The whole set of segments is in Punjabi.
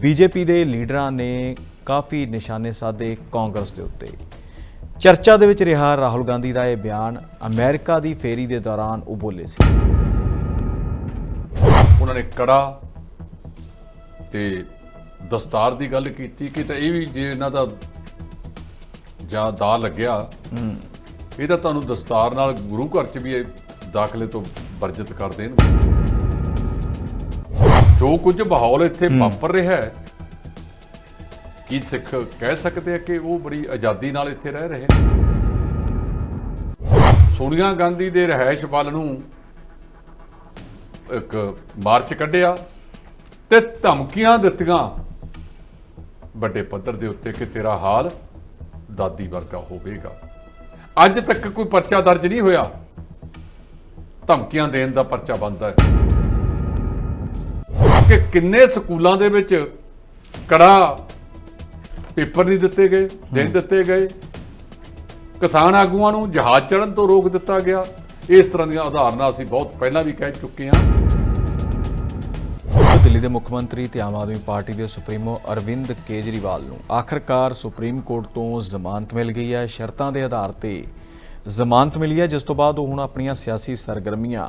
ਬੀਜੇਪੀ ਦੇ ਲੀਡਰਾਂ ਨੇ ਕਾਫੀ ਨਿਸ਼ਾਨੇ ਸਾਧੇ ਕਾਂਗਰਸ ਦੇ ਉੱਤੇ। ਚਰਚਾ ਦੇ ਵਿੱਚ ਰਿਹਾ ਰਾਹੁਲ ਗਾਂਧੀ ਦਾ ਇਹ ਬਿਆਨ ਅਮਰੀਕਾ ਦੀ ਫੇਰੀ ਦੇ ਦੌਰਾਨ ਉਹ ਬੋਲੇ ਸੀ। ਉਹਨਾਂ ਨੇ ਕੜਾ ਤੇ ਦਸਤਾਰ ਦੀ ਗੱਲ ਕੀਤੀ ਕਿ ਤਾਂ ਇਹ ਵੀ ਜੇ ਇਹਨਾਂ ਦਾ ਜਾਂ ਦਾ ਲੱਗਿਆ ਇਹ ਤਾਂ ਤੁਹਾਨੂੰ ਦਸਤਾਰ ਨਾਲ ਗੁਰੂ ਘਰ ਚ ਵੀ ਇਹ ਦਾਖਲੇ ਤੋਂ ਵਰਜਿਤ ਕਰ ਦੇਣਗੇ। ਜੋ ਕੁਝ ਮਾਹੌਲ ਇੱਥੇ ਵਾਪਰ ਰਿਹਾ ਹੈ ਕੀ ਸਿੱਖ ਕਹਿ ਸਕਦੇ ਆ ਕਿ ਉਹ ਬੜੀ ਆਜ਼ਾਦੀ ਨਾਲ ਇੱਥੇ ਰਹਿ ਰਹੇ ਨੇ? ਸੋਨੀਆ ਗਾਂਧੀ ਦੇ ਰਹਿائش ਵੱਲ ਨੂੰ ਇੱਕ ਮਾਰਚ ਕੱਢਿਆ ਤੇ ਧਮਕੀਆਂ ਦਿੱਤੀਆਂ। ਵੱਡੇ ਪੱਧਰ ਦੇ ਉੱਤੇ ਕਿ ਤੇਰਾ ਹਾਲ ਦਾਦੀ ਵਰਗਾ ਹੋਵੇਗਾ। ਅੱਜ ਤੱਕ ਕੋਈ ਪਰਚਾ ਦਰਜ ਨਹੀਂ ਹੋਇਆ। ਧਮਕੀਆਂ ਦੇਣ ਦਾ ਪਰਚਾ ਬੰਦਾ ਹੈ। ਕਿ ਕਿੰਨੇ ਸਕੂਲਾਂ ਦੇ ਵਿੱਚ ਕੜਾ ਪੇਪਰ ਨਹੀਂ ਦਿੱਤੇ ਗਏ ਨਹੀਂ ਦਿੱਤੇ ਗਏ। ਕਿਸਾਨ ਆਗੂਆਂ ਨੂੰ ਜਹਾਜ਼ ਚੜ੍ਹਨ ਤੋਂ ਰੋਕ ਦਿੱਤਾ ਗਿਆ। ਇਸ ਤਰ੍ਹਾਂ ਦੀਆਂ ਉਦਾਹਰਨਾਂ ਅਸੀਂ ਬਹੁਤ ਪਹਿਲਾਂ ਵੀ ਕਹਿ ਚੁੱਕੇ ਹਾਂ। ਦਿੱਲੀ ਦੇ ਮੁੱਖ ਮੰਤਰੀ ਤੇ ਆਮ ਆਦਮੀ ਪਾਰਟੀ ਦੇ ਸੁਪਰੀਮੋ ਅਰਵਿੰਦ ਕੇਜਰੀਵਾਲ ਨੂੰ ਆਖਰਕਾਰ ਸੁਪਰੀਮ ਕੋਰਟ ਤੋਂ ਜ਼ਮਾਨਤ ਮਿਲ ਗਈ ਹੈ। ਸ਼ਰਤਾਂ ਦੇ ਆਧਾਰ ਤੇ ਜ਼ਮਾਨਤ ਮਿਲੀ ਹੈ ਜਿਸ ਤੋਂ ਬਾਅਦ ਉਹ ਹੁਣ ਆਪਣੀਆਂ ਸਿਆਸੀ ਸਰਗਰਮੀਆਂ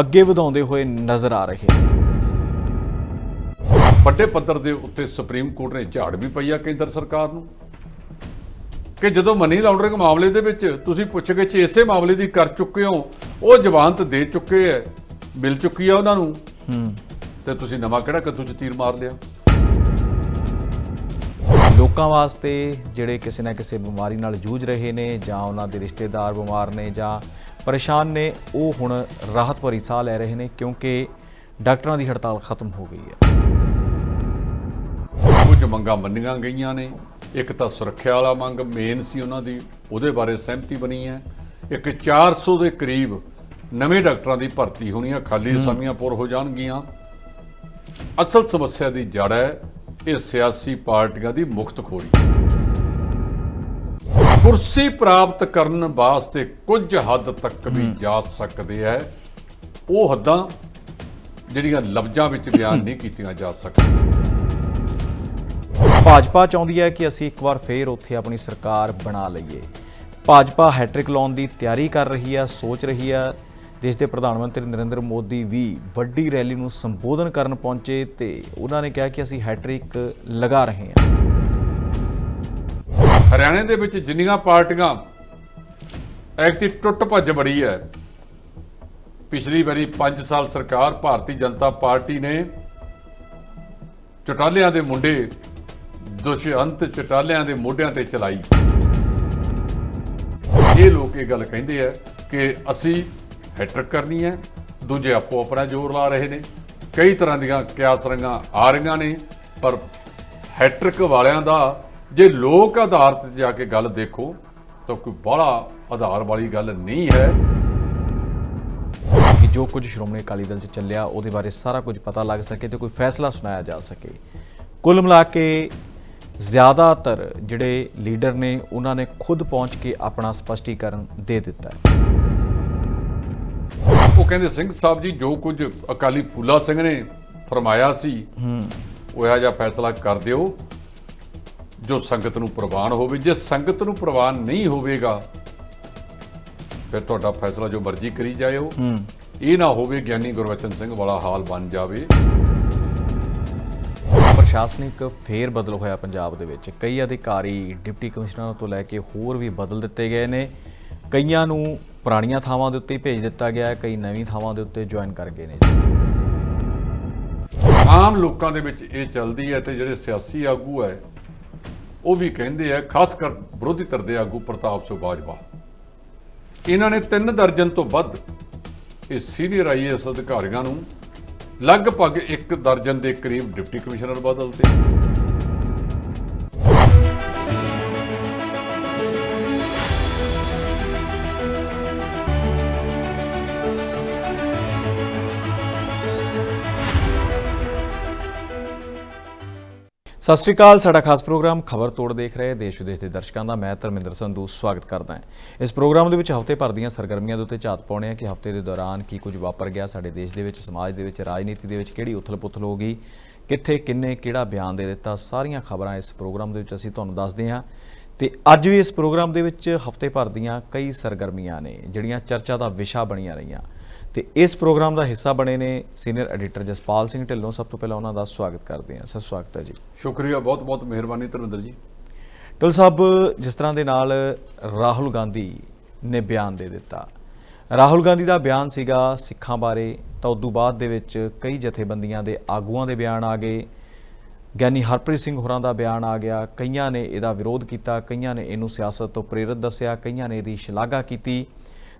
ਅੱਗੇ ਵਧਾਉਂਦੇ ਹੋਏ ਨਜ਼ਰ ਆ ਰਹੇ ਨੇ। ਵੱਡੇ ਪੱਧਰ ਦੇ ਉੱਤੇ ਸੁਪਰੀਮ ਕੋਰਟ ਨੇ ਝਾੜ ਵੀ ਪਈ ਆ ਕੇਂਦਰ ਸਰਕਾਰ ਨੂੰ। ਕਿ ਜਦੋਂ ਮਨੀ ਲਾਉਂਡਰਿੰਗ ਮਾਮਲੇ ਦੇ ਵਿੱਚ ਤੁਸੀਂ ਪੁੱਛਗੇ ਚ ਇਸੇ ਮਾਮਲੇ ਦੀ ਕਰ ਚੁੱਕੇ ਹੋ ਉਹ ਜ਼ਮਾਨਤ ਦੇ ਚੁੱਕੇ ਐ ਮਿਲ ਚੁੱਕੀ ਆ ਉਹਨਾਂ ਨੂੰ। ਹੂੰ। ਤੇ ਤੁਸੀਂ ਨਵਾਂ ਕਿਹੜਾ ਕੱਦੂ ਚ ਤੀਰ ਮਾਰ ਲਿਆ? ਲੋਕਾਂ ਵਾਸਤੇ ਜਿਹੜੇ ਕਿਸੇ ਨਾ ਕਿਸੇ ਬਿਮਾਰੀ ਨਾਲ ਜੂਝ ਰਹੇ ਨੇ ਜਾਂ ਉਹਨਾਂ ਦੇ ਰਿਸ਼ਤੇਦਾਰ ਬਿਮਾਰ ਨੇ ਜਾਂ ਪਰੇਸ਼ਾਨ ਨੇ ਉਹ ਹੁਣ ਰਾਹਤ ਭਰੀ ਸਾਹ ਲੈ ਰਹੇ ਨੇ ਕਿਉਂਕਿ ਡਾਕਟਰਾਂ ਦੀ ਹੜਤਾਲ ਖਤਮ ਹੋ ਗਈ ਹੈ। ਮੰਗਾਂ ਮੰਨੀਆਂ ਗਈਆਂ ਨੇ। ਇੱਕ ਤਾਂ ਸੁਰੱਖਿਆ ਵਾਲਾ ਮੰਗ ਮੇਨ ਸੀ ਉਹਨਾਂ ਦੀ ਉਹਦੇ ਬਾਰੇ ਸਹਿਮਤੀ ਬਣੀ ਹੈ। ਇੱਕ 400 ਦੇ ਕਰੀਬ ਨਵੇਂ ਡਾਕਟਰਾਂ ਦੀ ਭਰਤੀ ਹੋਣੀ ਹੈ ਖਾਲੀ ਅਸਾਮੀਆਂ ਪੂਰ ਹੋ ਜਾਣਗੀਆਂ। ਅਸਲ ਸਮੱਸਿਆ ਦੀ ਜੜ ਹੈ ਇਹ ਸਿਆਸੀ ਪਾਰਟੀਆਂ ਦੀ ਮੁਖਤਖੋਰੀ ਕੁਰਸੀ ਪ੍ਰਾਪਤ ਕਰਨ ਵਾਸਤੇ ਕੁਝ ਹੱਦ ਤੱਕ ਵੀ ਜਾ ਸਕਦੇ ਹੈ। ਉਹ ਹੱਦਾਂ ਜਿਹੜੀਆਂ ਲਫ਼ਜ਼ਾਂ ਵਿੱਚ ਬਿਆਨ ਨਹੀਂ ਕੀਤੀਆਂ ਜਾ ਸਕਦੀਆਂ। ਭਾਜਪਾ ਚਾਹੁੰਦੀ ਹੈ ਕਿ ਅਸੀਂ ਇੱਕ ਵਾਰ ਫੇਰ ਉੱਥੇ ਆਪਣੀ ਸਰਕਾਰ ਬਣਾ ਲਈਏ। ਭਾਜਪਾ ਹੈਟ੍ਰਿਕ ਲਾਉਣ ਦੀ ਤਿਆਰੀ ਕਰ ਰਹੀ ਹੈ, ਸੋਚ ਰਹੀ ਹੈ। ਦੇਸ਼ ਦੇ ਪ੍ਰਧਾਨ ਮੰਤਰੀ ਨਰਿੰਦਰ ਮੋਦੀ ਵੀ ਵੱਡੀ ਰੈਲੀ ਨੂੰ ਸੰਬੋਧਨ ਕਰਨ ਪਹੁੰਚੇ ਤੇ ਉਹਨਾਂ ਨੇ ਕਿਹਾ ਕਿ ਅਸੀਂ ਹੈਟ੍ਰਿਕ ਲਗਾ ਰਹੇ ਹਾਂ। ਹਰਿਆਣੇ ਦੇ ਵਿੱਚ ਜਿੰਨੀਆਂ ਪਾਰਟੀਆਂ ਐਕਤੀ ਟੁੱਟ ਭੱਜ ਬੜੀ ਹੈ। ਪਿਛਲੀ ਵਾਰੀ 5 ਸਾਲ ਸਰਕਾਰ ਭਾਰਤੀ ਜਨਤਾ ਪਾਰਟੀ ਨੇ ਚਟਾਲਿਆਂ ਦੇ ਮੁੰਡੇ ਦੁਸ਼ਯੰਤ ਚਟਾਲਿਆਂ ਦੇ ਮੋਢਿਆਂ ਤੇ ਚਲਾਈ। ਇਹ ਲੋਕ ਇਹ ਗੱਲ ਕਹਿੰਦੇ ਆ ਕਿ ਅਸੀਂ ਹੈਟ੍ਰਿਕ ਕਰਨੀ ਹੈ, ਦੂਜੇ ਆਪੋ ਆਪਣਾ ਜ਼ੋਰ ਲਾ ਰਹੇ ਨੇ। ਕਈ ਤਰ੍ਹਾਂ ਦੀਆਂ ਕਿਆਸ ਰੰਗਾਂ ਆ ਰਹੀਆਂ ਨੇ, ਪਰ ਹੈਟ੍ਰਿਕ ਵਾਲਿਆਂ ਦਾ ਜੇ ਲੋਕ ਆਧਾਰ ਤੇ ਜਾ ਕੇ ਗੱਲ ਦੇਖੋ, ਤਾਂ ਕੋਈ ਬੜਾ ਆਧਾਰ ਵਾਲੀ ਗੱਲ ਨਹੀਂ ਹੈ। ਕਿ ਜੋ ਕੁਝ ਸ਼੍ਰੋਮਣੀ ਅਕਾਲੀ ਦਲ 'ਚ ਚੱਲਿਆ, ਉਹਦੇ ਬਾਰੇ ਸਾਰਾ ਕੁਝ ਪਤਾ ਲੱਗ ਸਕੇ ਤੇ ਕੋਈ ਫੈਸਲਾ ਸੁਣਾਇਆ ਜਾ ਸਕੇ। ਕੁੱਲ ਮਿਲਾ ਕੇ ਜ਼ਿਆਦਾਤਰ ਜਿਹੜੇ ਲੀਡਰ ਨੇ ਉਹਨਾਂ ਨੇ ਖੁਦ ਪਹੁੰਚ ਕੇ ਆਪਣਾ ਸਪਸ਼ਟੀਕਰਨ ਦੇ ਦਿੱਤਾ ਹੈ। ਉਹ ਕਹਿੰਦੇ ਸਿੰਘ ਸਾਹਿਬ ਜੀ ਜੋ ਕੁਝ ਅਕਾਲੀ ਫੂਲਾ ਸਿੰਘ ਨੇ ਫਰਮਾਇਆ ਸੀ ਹੂੰ ਉਹ ਇਹੋ ਜਿਹਾ ਫੈਸਲਾ ਕਰ ਦਿਓ ਜੋ ਸੰਗਤ ਨੂੰ ਪ੍ਰਵਾਨ ਹੋਵੇ। ਜੇ ਸੰਗਤ ਨੂੰ ਪ੍ਰਵਾਨ ਨਹੀਂ ਹੋਵੇਗਾ ਫਿਰ ਤੁਹਾਡਾ ਫੈਸਲਾ ਜੋ ਮਰਜ਼ੀ ਕਰੀ ਜਾਇਓ। ਹੂੰ। ਇਹ ਨਾ ਹੋਵੇ ਗਿਆਨੀ ਗੁਰਵਚਨ ਸਿੰਘ ਵਾਲਾ ਹਾਲ ਬਣ ਜਾਵੇ। ਪ੍ਰਸ਼ਾਸਨਿਕ ਫੇਰ ਬਦਲ ਹੋਇਆ ਪੰਜਾਬ ਦੇ ਵਿੱਚ। ਕਈ ਅਧਿਕਾਰੀ ਡਿਪਟੀ ਕਮਿਸ਼ਨਰਾਂ ਤੋਂ ਲੈ ਕੇ ਹੋਰ ਵੀ ਬਦਲ ਦਿੱਤੇ ਗਏ ਨੇ। ਕਈਆਂ ਨੂੰ ਪੁਰਾਣੀਆਂ ਥਾਵਾਂ ਦੇ ਉੱਤੇ ਹੀ ਭੇਜ ਦਿੱਤਾ ਗਿਆ ਹੈ, ਕਈ ਨਵੀਂ ਥਾਵਾਂ ਦੇ ਉੱਤੇ ਜੁਆਇਨ ਕਰ ਗਏ ਨੇ। ਆਮ ਲੋਕਾਂ ਦੇ ਵਿੱਚ ਇਹ ਚੱਲਦੀ ਹੈ ਤੇ ਜਿਹੜੇ ਸਿਆਸੀ ਆਗੂ ਹੈ, ਉਹ ਵੀ ਕਹਿੰਦੇ ਆ, ਖਾਸ ਕਰ ਵਿਰੋਧੀ ਧਿਰ ਦੇ ਆਗੂ ਪ੍ਰਤਾਪ ਸਿੰਘ ਬਾਜਵਾ। ਇਹਨਾਂ ਨੇ ਤਿੰਨ ਦਰਜਨ ਤੋਂ ਵੱਧ ਇਹ ਸੀਨੀਅਰ ਆਈਏਐਸ ਅਧਿਕਾਰੀਆਂ ਨੂੰ ਲਗਭਗ ਇੱਕ ਦਰਜਨ ਦੇ ਕਰੀਬ ਡਿਪਟੀ ਕਮਿਸ਼ਨਰ ਬਦਲਤੇ ਸਤਿ ਸ਼੍ਰੀ ਅਕਾਲ, ਸਾਡਾ ਖਾਸ ਪ੍ਰੋਗਰਾਮ ਖਬਰ ਤੋੜ ਦੇਖ ਰਹੇ ਦੇਸ਼ ਵਿਦੇਸ਼ ਦੇ ਦਰਸ਼ਕਾਂ ਦਾ। ਮੈਂ ਧਰਮਿੰਦਰ ਸੰਧੂ, ਸਵਾਗਤ ਕਰਦਾ ਹਾਂ। ਇਸ ਪ੍ਰੋਗਰਾਮ ਦੇ ਵਿੱਚ ਹਫ਼ਤੇ ਭਰ ਦੀਆਂ ਸਰਗਰਮੀਆਂ ਦੇ ਉੱਤੇ ਝਾਤ ਪਾਉਣੇ ਆ ਕਿ ਹਫ਼ਤੇ ਦੇ ਦੌਰਾਨ ਕੀ ਕੁਝ ਵਾਪਰ ਗਿਆ ਸਾਡੇ ਦੇਸ਼ ਦੇ ਵਿੱਚ, ਸਮਾਜ ਦੇ ਵਿੱਚ, ਰਾਜਨੀਤੀ ਦੇ ਵਿੱਚ, ਕਿਹੜੀ ਉਥਲ-ਪੁਥਲ ਹੋ ਗਈ, ਕਿੱਥੇ, ਕਿੰਨੇ, ਕਿਹੜਾ ਬਿਆਨ ਦੇ ਦਿੱਤਾ, ਸਾਰੀਆਂ ਖਬਰਾਂ ਇਸ ਪ੍ਰੋਗਰਾਮ ਦੇ ਵਿੱਚ ਅਸੀਂ ਤੁਹਾਨੂੰ ਦੱਸਦੇ ਹਾਂ। ਤੇ ਅੱਜ ਵੀ ਇਸ ਪ੍ਰੋਗਰਾਮ ਦੇ ਵਿੱਚ ਹਫ਼ਤੇ ਭਰ ਦੀਆਂ ਕਈ ਸਰਗਰਮੀਆਂ ਨੇ, ਜਿਹੜੀਆਂ ਚਰਚਾ ਦਾ ਵਿਸ਼ਾ ਬਣੀਆਂ ਰਹੀਆਂ। ਤੇ ਇਸ ਪ੍ਰੋਗਰਾਮ ਦਾ ਹਿੱਸਾ ਬਣੇ ਨੇ ਸੀਨੀਅਰ ਐਡੀਟਰ ਜਸਪਾਲ ਸਿੰਘ ਢਿੱਲੋਂ। ਸਭ ਤੋਂ ਪਹਿਲਾਂ ਉਹਨਾਂ ਦਾ ਸਵਾਗਤ ਕਰਦੇ ਹਾਂ। ਸਰ ਸਵਾਗਤ ਹੈ ਜੀ। ਸ਼ੁਕਰੀਆ ਬਹੁਤ ਬਹੁਤ ਮਿਹਰਬਾਨੀ ਧਰਮਿੰਦਰ ਜੀ। ਢਿੱਲੋਂ ਸਾਹਿਬ ਜਿਸ ਤਰ੍ਹਾਂ ਦੇ ਨਾਲ ਰਾਹੁਲ ਗਾਂਧੀ ਨੇ ਬਿਆਨ ਦੇ ਦਿੱਤਾ। ਰਾਹੁਲ ਗਾਂਧੀ ਦਾ ਬਿਆਨ ਸੀਗਾ ਸਿੱਖਾਂ ਬਾਰੇ। ਤਾਂ ਉਦੋਂ ਬਾਅਦ ਦੇ ਵਿੱਚ ਕਈ ਜਥੇਬੰਦੀਆਂ ਦੇ ਆਗੂਆਂ ਦੇ ਬਿਆਨ ਆ ਗਏ। ਗਿਆਨੀ ਹਰਪ੍ਰੀਤ ਸਿੰਘ ਹੋਰਾਂ ਦਾ ਬਿਆਨ ਆ ਗਿਆ। ਕਈਆਂ ਨੇ ਇਹਦਾ ਵਿਰੋਧ ਕੀਤਾ ਕਈਆਂ ਨੇ ਇਹਨੂੰ ਸਿਆਸਤ ਤੋਂ ਪ੍ਰੇਰਿਤ ਦੱਸਿਆ ਕਈਆਂ ਨੇ ਇਹਦੀ ਸ਼ਲਾਘਾ ਕੀਤੀ।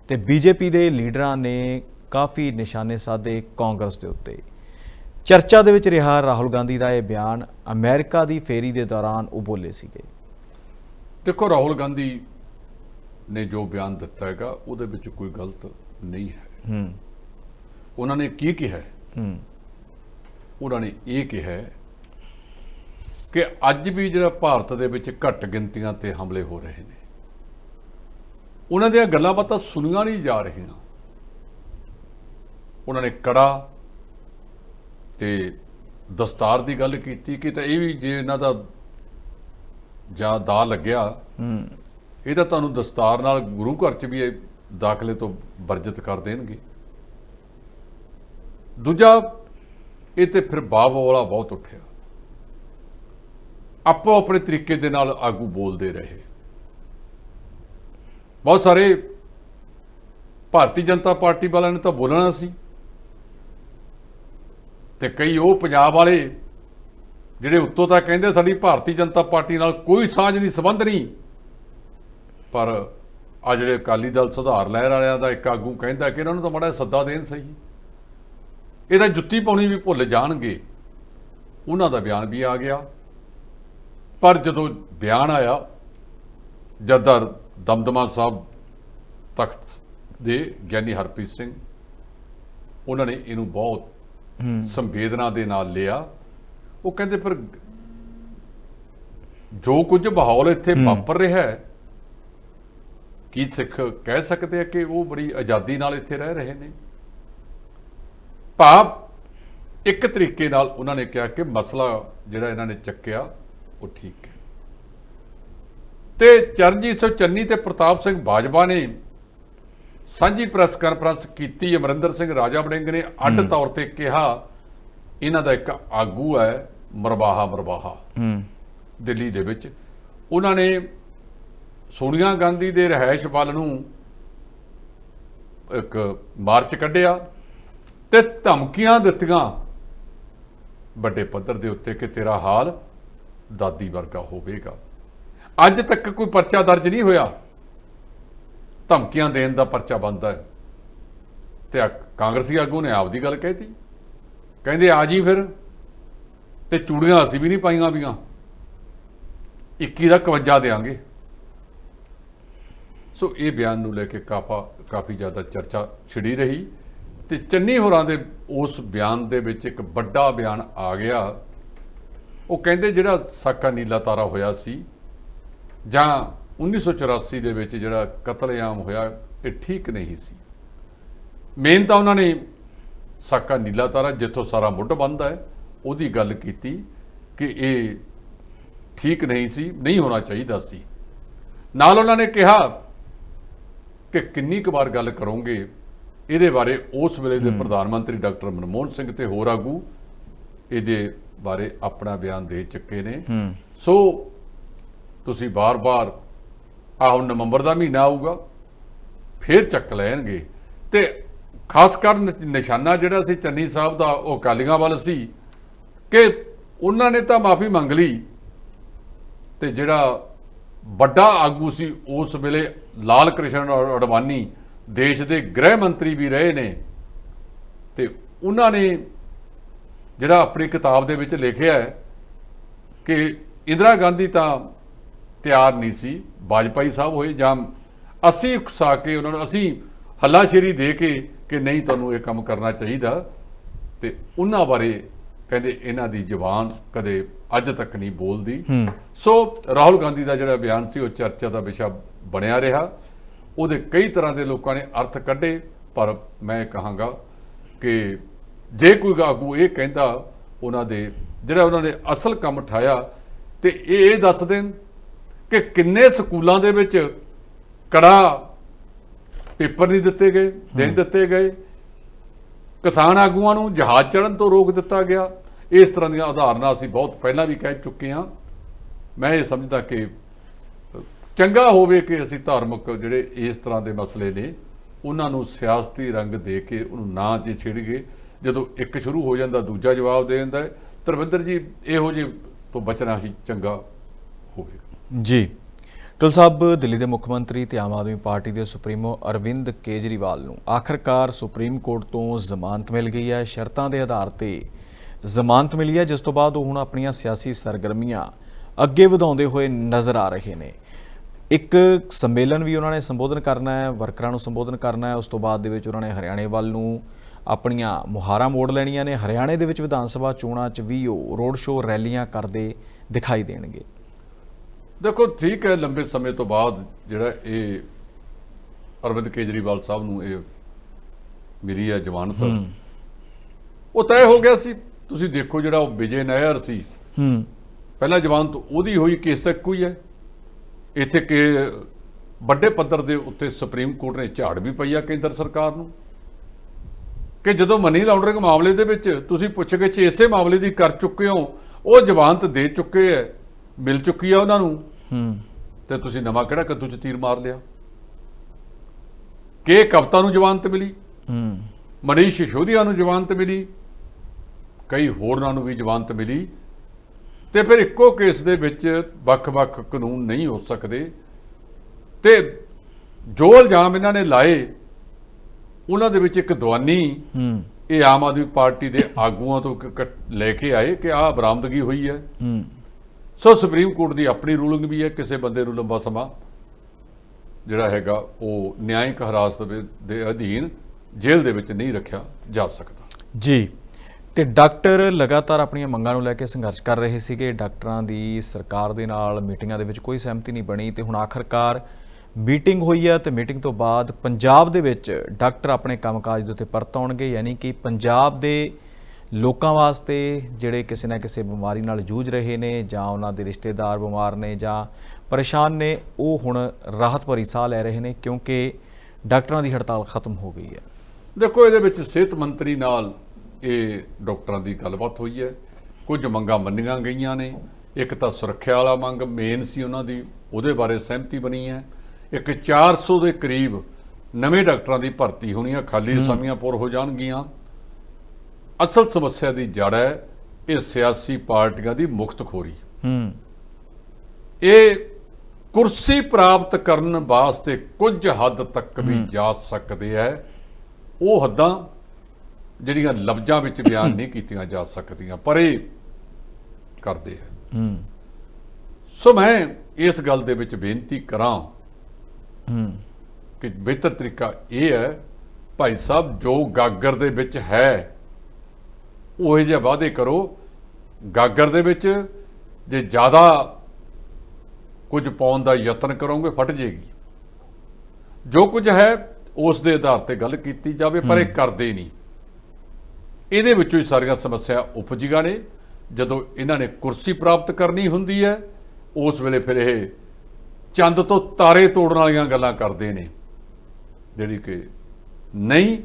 ਤੇ ਬੀਜੇਪੀ ਦੇ ਲੀਡਰਾਂ ਨੇ ਕਾਫੀ ਨਿਸ਼ਾਨੇ ਸਾਧੇ ਕਾਂਗਰਸ ਦੇ ਉੱਤੇ। ਚਰਚਾ ਦੇ ਵਿੱਚ ਰਿਹਾ ਰਾਹੁਲ ਗਾਂਧੀ ਦਾ ਇਹ ਬਿਆਨ ਅਮਰੀਕਾ ਦੀ ਫੇਰੀ ਦੇ ਦੌਰਾਨ ਉਹ ਬੋਲੇ ਸੀਗੇ। ਦੇਖੋ ਰਾਹੁਲ ਗਾਂਧੀ ਨੇ ਜੋ ਬਿਆਨ ਦਿੱਤਾ ਹੈਗਾ ਉਹਦੇ ਵਿੱਚ ਕੋਈ ਗਲਤ ਨਹੀਂ ਹੈ। ਹੂੰ। ਉਹਨਾਂ ਨੇ ਕੀ ਕਿਹਾ ਹੈ? ਹੂੰ। ਉਹਨਾਂ ਨੇ ਇਹ ਕਿਹਾ ਹੈ ਕਿ ਅੱਜ ਵੀ ਜਿਹੜਾ ਭਾਰਤ ਦੇ ਵਿੱਚ ਘੱਟ ਗਿਣਤੀਆਂ ਤੇ ਹਮਲੇ ਹੋ ਰਹੇ ਨੇ ਉਹਨਾਂ ਦੀਆਂ ਗੱਲਾਂ ਬਾਤਾਂ ਸੁਣੀਆਂ ਨਹੀਂ ਜਾ ਰਹੀਆਂ। ਉਹਨਾਂ ਨੇ ਕੜਾ ਤੇ ਦਸਤਾਰ ਦੀ ਗੱਲ ਕੀਤੀ ਕਿ ਤਾਂ ਇਹ ਵੀ ਜੇ ਇਹਨਾਂ ਦਾ ਜਾਂ ਦਾ ਲੱਗਿਆ ਹੂੰ। ਇਹ ਤਾਂ ਤੁਹਾਨੂੰ ਦਸਤਾਰ ਨਾਲ ਗੁਰੂ ਘਰ 'ਚ ਵੀ ਇਹ ਦਾਖਲੇ ਤੋਂ ਵਰਜਿਤ ਕਰ ਦੇਣਗੇ। ਦੂਜਾ ਇਹ ਤੇ ਫਿਰ ਬਾਬ ਵਾਲਾ ਬਹੁਤ ਉੱਠਿਆ। ਆਪੋ ਆਪਣੇ ਤਰੀਕੇ ਦੇ ਨਾਲ ਆਗੂ ਬੋਲਦੇ ਰਹੇ। ਬਹੁਤ ਸਾਰੇ ਭਾਰਤੀ ਜਨਤਾ ਪਾਰਟੀ ਵਾਲਿਆਂ ਨੇ ਤਾਂ ਬੋਲਣਾ ਸੀ। ਤੇ ਕਈ ਉਹ ਪੰਜਾਬ ਵਾਲੇ ਜਿਹੜੇ ਉੱਤੋਂ ਤਾਂ ਕਹਿੰਦੇ ਸਾਡੀ ਭਾਰਤੀ ਜਨਤਾ ਪਾਰਟੀ ਨਾਲ ਕੋਈ ਸਾਂਝ ਨਹੀਂ, ਸੰਬੰਧ ਨਹੀਂ, ਪਰ ਆ ਜਿਹੜੇ ਅਕਾਲੀ ਦਲ ਸੁਧਾਰ ਲਹਿਰ ਵਾਲਿਆਂ ਦਾ ਇੱਕ ਆਗੂ ਕਹਿੰਦਾ ਕਿ ਇਹਨਾਂ ਨੂੰ ਤਾਂ ਮਾੜਾ ਸੱਦਾ ਦੇਣ ਸਹੀ। ਇਹਦਾ ਜੁੱਤੀ ਪਾਉਣੀ ਵੀ ਭੁੱਲ ਜਾਣਗੇ। ਉਹਨਾਂ ਦਾ ਬਿਆਨ ਵੀ ਆ ਗਿਆ। ਪਰ ਜਦੋਂ ਬਿਆਨ ਆਇਆ, ਜਦਰ ਦਮਦਮਾ ਸਾਹਿਬ ਤਖਤ ਦੇ ਗਿਆਨੀ ਹਰਪ੍ਰੀਤ ਸਿੰਘ, ਉਹਨਾਂ ਨੇ ਇਹਨੂੰ ਬਹੁਤ ਸੰਵੇਦਨਾ ਦੇ ਨਾਲ ਲਿਆ। ਉਹ ਕਹਿੰਦੇ ਪਰ ਜੋ ਕੁਝ ਮਾਹੌਲ ਇੱਥੇ ਵਾਪਰ ਰਿਹਾ ਹੈ ਕੀ ਸਿੱਖ ਕਹਿ ਸਕਦੇ ਆ ਕਿ ਉਹ ਬੜੀ ਆਜ਼ਾਦੀ ਨਾਲ ਇੱਥੇ ਰਹਿ ਰਹੇ ਨੇ? ਭਾਵ ਇੱਕ ਤਰੀਕੇ ਨਾਲ ਉਹਨਾਂ ਨੇ ਕਿਹਾ ਕਿ ਮਸਲਾ ਜਿਹੜਾ ਇਹਨਾਂ ਨੇ ਚੱਕਿਆ ਉਹ ਠੀਕ ਹੈ। ਤੇ ਚਰਨਜੀਤ ਸਿੰਘ ਚੰਨੀ ਤੇ ਪ੍ਰਤਾਪ ਸਿੰਘ ਬਾਜਵਾ ਨੇ ਸਾਂਝੀ ਪ੍ਰੈਸ ਕਾਨਫਰੰਸ ਕੀਤੀ ਅਮਰਿੰਦਰ ਸਿੰਘ ਰਾਜਾ ਬੜਿੰਗ ਨੇ ਅੱਡ ਤੌਰ ਤੇ ਕਿਹਾ ਇਹਨਾਂ ਦਾ ਇੱਕ ਆਗੂ ਹੈ ਮਰਬਾਹਾ ਮਰਵਾਹਾ ਹੂੰ। ਦਿੱਲੀ ਦੇ ਵਿੱਚ। ਉਹਨਾਂ ਨੇ ਸੋਨੀਆ ਗਾਂਧੀ ਦੇ ਰਹਿائش ਵੱਲ ਨੂੰ ਇੱਕ ਮਾਰਚ ਕੱਢਿਆ ਤੇ ਧਮਕੀਆਂ ਦਿੱਤੀਆਂ। ਵੱਡੇ ਪੱਧਰ ਦੇ ਉੱਤੇ ਕਿ ਤੇਰਾ ਹਾਲ ਦਾਦੀ ਵਰਗਾ ਹੋਵੇਗਾ। ਅੱਜ ਤੱਕ ਕੋਈ ਪਰਚਾ ਦਰਜ ਨਹੀਂ ਹੋਇਆ। ਧਮਕੀਆਂ ਦੇਣ ਦਾ ਪਰਚਾ ਬੰਦਾ ਹੈ। ਤੇ ਕਾਂਗਰਸੀ ਆਗੂ ਨੇ ਆਪਦੀ ਗੱਲ ਕਹਿਤੀ। ਕਹਿੰਦੇ, ਆ ਜੀ ਫਿਰ। ਤੇ ਚੂੜੀਆਂ ਅਸੀਂ ਵੀ ਨਹੀਂ ਪਾਈਆਂ ਵੀਆਂ। 21 ਦਾ 51 ਦੇਾਂਗੇ ਸੋ ਇਹ ਬਿਆਨ ਨੂੰ ਲੈ ਕੇ ਕਾਫਾ, ਕਾਫੀ ਜ਼ਿਆਦਾ ਚਰਚਾ ਛਿੜੀ ਰਹੀ। ਤੇ ਚੰਨੀ ਹੋਰਾਂ ਦੇ ਉਸ ਬਿਆਨ ਦੇ ਵਿੱਚ ਇੱਕ ਵੱਡਾ ਬਿਆਨ ਆ ਗਿਆ। ਉਹ ਕਹਿੰਦੇ, ਜਿਹੜਾ ਸਾਕਾ ਨੀਲਾ ਤਾਰਾ ਹੋਇਆ ਸੀ ਜਾਂ 1984 ਦੇ ਵਿੱਚ ਜਿਹੜਾ ਕਤਲੇਆਮ ਹੋਇਆ ਇਹ ਠੀਕ ਨਹੀਂ ਸੀ। ਮੇਨ ਤਾਂ ਉਹਨਾਂ ਨੇ ਸਾਕਾ ਨੀਲਾ ਤਾਰਾ ਜਿੱਥੋਂ ਸਾਰਾ ਮੁੱਢ ਬੰਦਾ ਹੈ ਉਹਦੀ ਗੱਲ ਕੀਤੀ ਕਿ ਇਹ ਠੀਕ ਨਹੀਂ ਸੀ ਨਹੀਂ ਹੋਣਾ ਚਾਹੀਦਾ ਸੀ। ਨਾਲ ਉਹਨਾਂ ਨੇ ਕਿਹਾ ਕਿ ਕਿੰਨੀ ਕੁ ਵਾਰ ਗੱਲ ਕਰੋਗੇ ਇਹਦੇ ਬਾਰੇ ਉਸ ਵੇਲੇ ਦੇ ਪ੍ਰਧਾਨ ਮੰਤਰੀ ਡਾਕਟਰ ਮਨਮੋਹਨ ਸਿੰਘ ਤੇ ਹੋਰ ਆਗੂ ਇਹਦੇ ਬਾਰੇ ਆਪਣਾ ਬਿਆਨ ਦੇ ਚੁੱਕੇ ਨੇ। ਸੋ ਤੁਸੀਂ ਬਾਰ-ਬਾਰ ਆਹ ਨਵੰਬਰ ਦਾ ਮਹੀਨਾ ਆਊਗਾ, ਫੇਰ ਚੱਕ ਲੈਣਗੇ। ਤੇ ਖਾਸ ਕਰ ਨਿ- ਨਿਸ਼ਾਨਾ ਜਿਹੜਾ ਸੀ ਚੰਨੀ ਸਾਹਿਬ ਦਾ, ਉਹ ਅਕਾਲੀਆਂ ਵੱਲ ਸੀ ਕਿ ਉਹਨਾਂ ਨੇ ਤਾਂ ਮਾਫੀ ਮੰਗ ਲਈ ਤੇ ਜਿਹੜਾ ਵੱਡਾ ਆਗੂ ਸੀ, ਉਸ ਵੇਲੇ ਲਾਲ ਕ੍ਰਿਸ਼ਨ ਅਡਵਾਨੀ ਦੇਸ਼ ਦੇ ਗ੍ਰਹਿ ਮੰਤਰੀ ਵੀ ਰਹੇ ਨੇ। ਤੇ ਉਹਨਾਂ ਨੇ ਜਿਹੜਾ ਆਪਣੀ ਕਿਤਾਬ ਦੇ ਵਿੱਚ ਲਿਖਿਆ ਹੈ ਕਿ ਇੰਦਰਾ ਗਾਂਧੀ ਤਾਂ ਤਿਆਰ ਨਹੀਂ ਸੀ ਵਾਜਪਾਈ ਸਾਹਿਬ ਹੋਏ ਜਾਂ ਅਸੀਂ ਉਕਸਾ ਕੇ ਉਹਨਾਂ ਨੂੰ ਅਸੀਂ ਹੱਲਾਸ਼ੇਰੀ ਦੇ ਕੇ ਕਿ ਨਹੀਂ ਤੁਹਾਨੂੰ ਇਹ ਕੰਮ ਕਰਨਾ ਚਾਹੀਦਾ ਤੇ ਉਹਨਾਂ ਬਾਰੇ ਕਹਿੰਦੇ ਇਹਨਾਂ ਦੀ ਜ਼ੁਬਾਨ ਕਦੇ ਅੱਜ ਤੱਕ ਨਹੀਂ ਬੋਲਦੀ। ਸੋ ਰਾਹੁਲ ਗਾਂਧੀ ਦਾ ਜਿਹੜਾ ਬਿਆਨ ਸੀ ਉਹ ਚਰਚਾ ਦਾ ਵਿਸ਼ਾ ਬਣਿਆ ਰਿਹਾ। ਉਹਦੇ ਕਈ ਤਰ੍ਹਾਂ ਦੇ ਲੋਕਾਂ ਨੇ ਅਰਥ ਕੱਢੇ ਪਰ ਮੈਂ ਕਹਾਂਗਾ ਕਿ ਜੇ ਕੋਈ ਆਗੂ ਇਹ ਕਹਿੰਦਾ ਉਹਨਾਂ ਦੇ ਜਿਹੜਾ ਉਹਨਾਂ ਨੇ ਅਸਲ ਕੰਮ ਉਠਾਇਆ ਤੇ ਇਹ ਇਹ ਦੱਸ ਦੇਣ ਕਿ ਕਿੰਨੇ ਸਕੂਲਾਂ ਦੇ ਵਿੱਚ ਕੜਾ ਪੇਪਰ ਨਹੀਂ ਦਿੱਤੇ ਗਏ ਨਹੀਂ ਦਿੱਤੇ ਗਏ। ਕਿਸਾਨ ਆਗੂਆਂ ਨੂੰ ਜਹਾਜ਼ ਚੜਨ ਤੋਂ ਰੋਕ ਦਿੱਤਾ ਗਿਆ। ਇਸ ਤਰ੍ਹਾਂ ਦੀਆਂ ਉਦਾਹਰਨਾਂ ਅਸੀਂ ਬਹੁਤ ਪਹਿਲਾਂ ਵੀ ਕਹਿ ਚੁੱਕੇ ਹਾਂ। ਮੈਂ ਇਹ ਸਮਝਦਾ ਕਿ ਚੰਗਾ ਹੋਵੇ ਕਿ ਅਸੀਂ ਧਾਰਮਿਕ ਜਿਹੜੇ ਇਸ ਤਰ੍ਹਾਂ ਦੇ ਮਸਲੇ ਨੇ ਉਹਨਾਂ ਨੂੰ ਸਿਆਸਤੀ ਰੰਗ ਦੇ ਕੇ ਉਹਨੂੰ ਨਾ ਜੇ ਛਿੜੀਏ ਜਦੋਂ ਇੱਕ ਸ਼ੁਰੂ ਹੋ ਜਾਂਦਾ ਦੂਜਾ ਜਵਾਬ ਦੇ ਦਿੰਦਾ ਹੈ। ਧਰਮਿੰਦਰ ਜੀ ਇਹੋ ਜਿਹੇ ਤੋਂ ਬਚਣਾ ਹੀ ਚੰਗਾ ਹੋਵੇਗਾ। ਜੀ। ਟੁਲ ਸਾਹਿਬ ਦਿੱਲੀ ਦੇ ਮੁੱਖ ਮੰਤਰੀ ਤੇ ਆਮ ਆਦਮੀ ਪਾਰਟੀ ਦੇ ਸੁਪਰੀਮੋ ਅਰਵਿੰਦ ਕੇਜਰੀਵਾਲ ਨੂੰ ਆਖਰਕਾਰ ਸੁਪਰੀਮ ਕੋਰਟ ਤੋਂ ਜ਼ਮਾਨਤ ਮਿਲ ਗਈ ਹੈ। ਸ਼ਰਤਾਂ ਦੇ ਆਧਾਰ ਤੇ ਜ਼ਮਾਨਤ ਮਿਲੀ ਹੈ, ਜਿਸ ਤੋਂ ਬਾਅਦ ਉਹ ਹੁਣ ਆਪਣੀਆਂ ਸਿਆਸੀ ਸਰਗਰਮੀਆਂ ਅੱਗੇ ਵਧਾਉਂਦੇ ਹੋਏ ਨਜ਼ਰ ਆ ਰਹੇ ਨੇ। ਇੱਕ ਸੰਮੇਲਨ ਵੀ ਉਹਨਾਂ ਨੇ ਸੰਬੋਧਨ ਕਰਨਾ ਹੈ, ਵਰਕਰਾਂ ਨੂੰ ਸੰਬੋਧਨ ਕਰਨਾ ਹੈ, ਉਸ ਤੋਂ ਬਾਅਦ ਦੇ ਵਿੱਚ ਉਹਨਾਂ ਨੇ ਹਰਿਆਣੇ ਵੱਲ ਨੂੰ ਆਪਣੀਆਂ ਮੁਹਾਰਾਂ ਮੋੜ ਲੈਣੀਆਂ ਨੇ। ਹਰਿਆਣੇ ਦੇ ਵਿੱਚ ਵਿਧਾਨ ਸਭਾ ਚੋਣਾਂ 'ਚ ਵੀ ਉਹ ਰੋਡ ਸ਼ੋਅ ਰੈਲੀਆਂ ਕਰਦੇ ਦਿਖਾਈ ਦੇਣਗੇ। ਦੇਖੋ ਠੀਕ ਹੈ ਲੰਬੇ ਸਮੇਂ ਤੋਂ ਬਾਅਦ ਜਿਹੜਾ ਇਹ ਅਰਵਿੰਦ ਕੇਜਰੀਵਾਲ ਸਾਹਿਬ ਨੂੰ ਇਹ ਮਿਲੀ ਹੈ ਜ਼ਮਾਨਤ ਉਹ ਤੈਅ ਹੋ ਗਿਆ ਸੀ। ਤੁਸੀਂ ਦੇਖੋ ਜਿਹੜਾ ਉਹ ਵਿਜੇ ਨਾਇਰ ਸੀ। ਹੂੰ। ਪਹਿਲਾਂ ਜ਼ਮਾਨਤ ਉਹਦੀ ਹੋਈ ਕੇਸ ਤੱਕ ਕੋਈ ਹੈ। ਇੱਥੇ ਕਿ ਵੱਡੇ ਪੱਧਰ ਦੇ ਉੱਤੇ ਸੁਪਰੀਮ ਕੋਰਟ ਨੇ ਝਾੜ ਵੀ ਪਈ ਆ ਕੇਂਦਰ ਸਰਕਾਰ ਨੂੰ। ਕਿ ਜਦੋਂ ਮਨੀ ਲਾਉਂਡਰਿੰਗ ਮਾਮਲੇ ਦੇ ਵਿੱਚ ਤੁਸੀਂ ਪੁੱਛਗਿੱਛ ਇਸੇ ਮਾਮਲੇ ਦੀ ਕਰ ਚੁੱਕੇ ਹੋ ਉਹ ਜ਼ਮਾਨਤ ਦੇ ਚੁੱਕੇ ਹੈ ਮਿਲ ਚੁੱਕੀ ਆ ਉਹਨਾਂ ਨੂੰ। ਹੂੰ। ਤੇ ਤੁਸੀਂ ਨਵਾਂ ਕਿਹੜਾ ਕੱਦੂ ਚ ਤੀਰ ਮਾਰ ਲਿਆ? ਕਿ ਕਪਤਾਨ ਨੂੰ ਜ਼ਮਾਨਤ ਮਿਲੀ? ਹੂੰ। ਮਨੀਸ਼ ਸਿਸੋਦੀਆ ਨੂੰ ਜ਼ਮਾਨਤ ਮਿਲੀ? ਕਈ ਹੋਰਨਾਂ ਨੂੰ ਵੀ ਜ਼ਮਾਨਤ ਮਿਲੀ? ਤੇ ਫਿਰ ਇੱਕੋ ਕੇਸ ਦੇ ਵਿੱਚ ਵੱਖ-ਵੱਖ ਕਾਨੂੰਨ ਨਹੀਂ ਹੋ ਸਕਦੇ। ਤੇ ਜੋ ਇਲਜ਼ਾਮ ਇਹਨਾਂ ਨੇ ਲਾਏ ਉਹਨਾਂ ਦੇ ਵਿੱਚ ਇੱਕ ਦਵਾਨੀ ਹੂੰ। ਇਹ ਆਮ ਆਦਮੀ ਪਾਰਟੀ ਦੇ ਆਗੂਆਂ ਤੋਂ ਲੈ ਕੇ ਆਏ ਕਿ ਆਹ ਬਰਾਮਦਗੀ ਹੋਈ ਹੈ। ਹੂੰ। ਸੋ ਸੁਪਰੀਮ ਕੋਰਟ ਦੀ ਆਪਣੀ ਰੂਲਿੰਗ ਵੀ ਹੈ, ਕਿਸੇ ਬੰਦੇ ਨੂੰ ਲੰਬਾ ਸਮਾਂ ਜਿਹੜਾ ਹੈਗਾ ਉਹ ਨਿਆਂਇਕ ਹਿਰਾਸਤ ਦੇ- ਦੇ ਅਧੀਨ ਜੇਲ੍ਹ ਦੇ ਵਿੱਚ ਨਹੀਂ ਰੱਖਿਆ ਜਾ ਸਕਦਾ। ਜੀ, ਤੇ ਡਾਕਟਰ ਲਗਾਤਾਰ ਆਪਣੀਆਂ ਮੰਗਾਂ ਨੂੰ ਲੈ ਕੇ ਸੰਘਰਸ਼ ਕਰ ਰਹੇ ਸੀਗੇ। ਡਾਕਟਰਾਂ ਦੀ ਸਰਕਾਰ ਦੇ ਨਾਲ ਮੀਟਿੰਗਾਂ ਦੇ ਵਿੱਚ ਕੋਈ ਸਹਿਮਤੀ ਨਹੀਂ ਬਣੀ ਤੇ ਹੁਣ ਆਖਰਕਾਰ ਮੀਟਿੰਗ ਹੋਈ ਹੈ ਤੇ ਮੀਟਿੰਗ ਤੋਂ ਬਾਅਦ ਪੰਜਾਬ ਦੇ ਵਿੱਚ ਡਾਕਟਰ ਆਪਣੇ ਕੰਮਕਾਜ ਦੇ ਉੱਤੇ ਪਰਤ ਆਉਣਗੇ, ਯਾਨੀ ਕਿ ਪੰਜਾਬ ਦੇ ਲੋਕਾਂ ਵਾਸਤੇ ਜਿਹੜੇ ਕਿਸੇ ਨਾ ਕਿਸੇ ਬਿਮਾਰੀ ਨਾਲ ਜੂਝ ਰਹੇ ਨੇ ਜਾਂ ਉਹਨਾਂ ਦੇ ਰਿਸ਼ਤੇਦਾਰ ਬਿਮਾਰ ਨੇ ਜਾਂ ਪਰੇਸ਼ਾਨ ਨੇ ਉਹ ਹੁਣ ਰਾਹਤ ਭਰੀ ਸਾਹ ਲੈ ਰਹੇ ਨੇ ਕਿਉਂਕਿ ਡਾਕਟਰਾਂ ਦੀ ਹੜਤਾਲ ਖਤਮ ਹੋ ਗਈ ਹੈ। ਦੇਖੋ ਇਹਦੇ ਵਿੱਚ ਸਿਹਤ ਮੰਤਰੀ ਨਾਲ ਇਹ ਡਾਕਟਰਾਂ ਦੀ ਗੱਲਬਾਤ ਹੋਈ ਹੈ। ਕੁਝ ਮੰਗਾਂ ਮੰਨੀਆਂ ਗਈਆਂ ਨੇ। ਇੱਕ ਤਾਂ ਸੁਰੱਖਿਆ ਵਾਲਾ ਮੰਗ ਮੇਨ ਸੀ ਉਹਨਾਂ ਦੀ ਉਹਦੇ ਬਾਰੇ ਸਹਿਮਤੀ ਬਣੀ ਹੈ। ਇੱਕ 400 ਦੇ ਕਰੀਬ ਨਵੇਂ ਡਾਕਟਰਾਂ ਦੀ ਭਰਤੀ ਹੋਣੀ ਹੈ ਖਾਲੀ ਅਸਾਮੀਆਂ ਪੂਰ ਹੋ ਜਾਣਗੀਆਂ। ਅਸਲ ਸਮੱਸਿਆ ਦੀ ਜੜ ਹੈ ਇਹ ਸਿਆਸੀ ਪਾਰਟੀਆਂ ਦੀ ਮੁਖਤਖੋਰੀ। ਹੂੰ। ਇਹ ਕੁਰਸੀ ਪ੍ਰਾਪਤ ਕਰਨ ਵਾਸਤੇ ਕੁਝ ਹੱਦ ਤੱਕ ਵੀ ਜਾ ਸਕਦੇ ਹੈ। ਉਹ ਹੱਦਾਂ ਜਿਹੜੀਆਂ ਲਫ਼ਜ਼ਾਂ ਵਿੱਚ ਬਿਆਨ ਨਹੀਂ ਕੀਤੀਆਂ ਜਾ ਸਕਦੀਆਂ ਪਰ ਇਹ ਕਰਦੇ ਹੈ। ਹੂੰ। ਸੋ ਮੈਂ ਇਸ ਗੱਲ ਦੇ ਵਿੱਚ ਬੇਨਤੀ ਕਰਾਂ ਹੂੰ। ਕਿ ਬਿਹਤਰ ਤਰੀਕਾ ਇਹ ਹੈ ਭਾਈ ਸਾਹਿਬ ਜੋ ਗਾਗਰ ਦੇ ਵਿੱਚ ਹੈ ਉਹ ਜਿਹੇ ਵਾਅਦੇ ਕਰੋ ਗਾਗਰ ਦੇ ਵਿੱਚ ਜੇ ਜ਼ਿਆਦਾ ਕੁਝ ਪਾਉਣ ਦਾ ਯਤਨ ਕਰੋਗੇ ਫਟ ਜੇਗੀ। ਜੋ ਕੁਝ ਹੈ ਉਸ ਦੇ ਆਧਾਰ ਤੇ ਗੱਲ ਕੀਤੀ ਜਾਵੇ ਪਰ ਇਹ ਕਰਦੇ ਨਹੀਂ। ਇਹਦੇ ਵਿੱਚੋਂ ਹੀ ਸਾਰੀਆਂ ਸਮੱਸਿਆ ਉਪਜੀਆਂ ਨੇ। ਜਦੋਂ ਇਹਨਾਂ ਨੇ ਕੁਰਸੀ ਪ੍ਰਾਪਤ ਕਰਨੀ ਹੁੰਦੀ ਹੈ ਉਸ ਵੇਲੇ ਫਿਰ ਇਹ ਚੰਦ ਤੋਂ ਤਾਰੇ ਤੋੜਨ ਵਾਲੀਆਂ ਗੱਲਾਂ ਕਰਦੇ ਨੇ। ਜਿਹੜੀ ਕਿ ਨਹੀਂ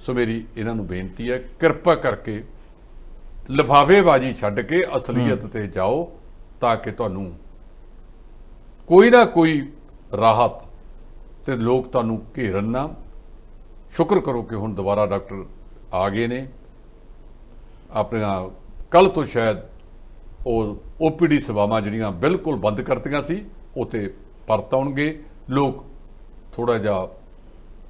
ਸੋ ਮੇਰੀ ਇਹਨਾਂ ਨੂੰ ਬੇਨਤੀ ਹੈ ਕਿਰਪਾ ਕਰਕੇ ਲਿਫਾਫੇਬਾਜ਼ੀ ਛੱਡ ਕੇ ਅਸਲੀਅਤ ਤੇ ਜਾਓ ਤਾਂ ਕਿ ਤੁਹਾਨੂੰ ਕੋਈ ਨਾ ਕੋਈ ਰਾਹਤ ਤੇ ਲੋਕ ਤੁਹਾਨੂੰ ਘੇਰਨ ਨਾ। ਸ਼ੁਕਰ ਕਰੋ ਕਿ ਹੁਣ ਦੁਬਾਰਾ ਡਾਕਟਰ ਆ ਗਏ ਨੇ। ਆਪਣੀਆਂ ਕੱਲ ਤੋਂ ਸ਼ਾਇਦ ਉਹ ਓਪੀਡੀ ਸੇਵਾਵਾਂ ਜਿਹੜੀਆਂ ਬਿਲਕੁਲ ਬੰਦ ਕਰਤੀਆਂ ਸੀ ਉਤੇ ਪਰਤ ਆਉਣਗੇ। ਲੋਕ ਥੋੜਾ ਜਿਹਾ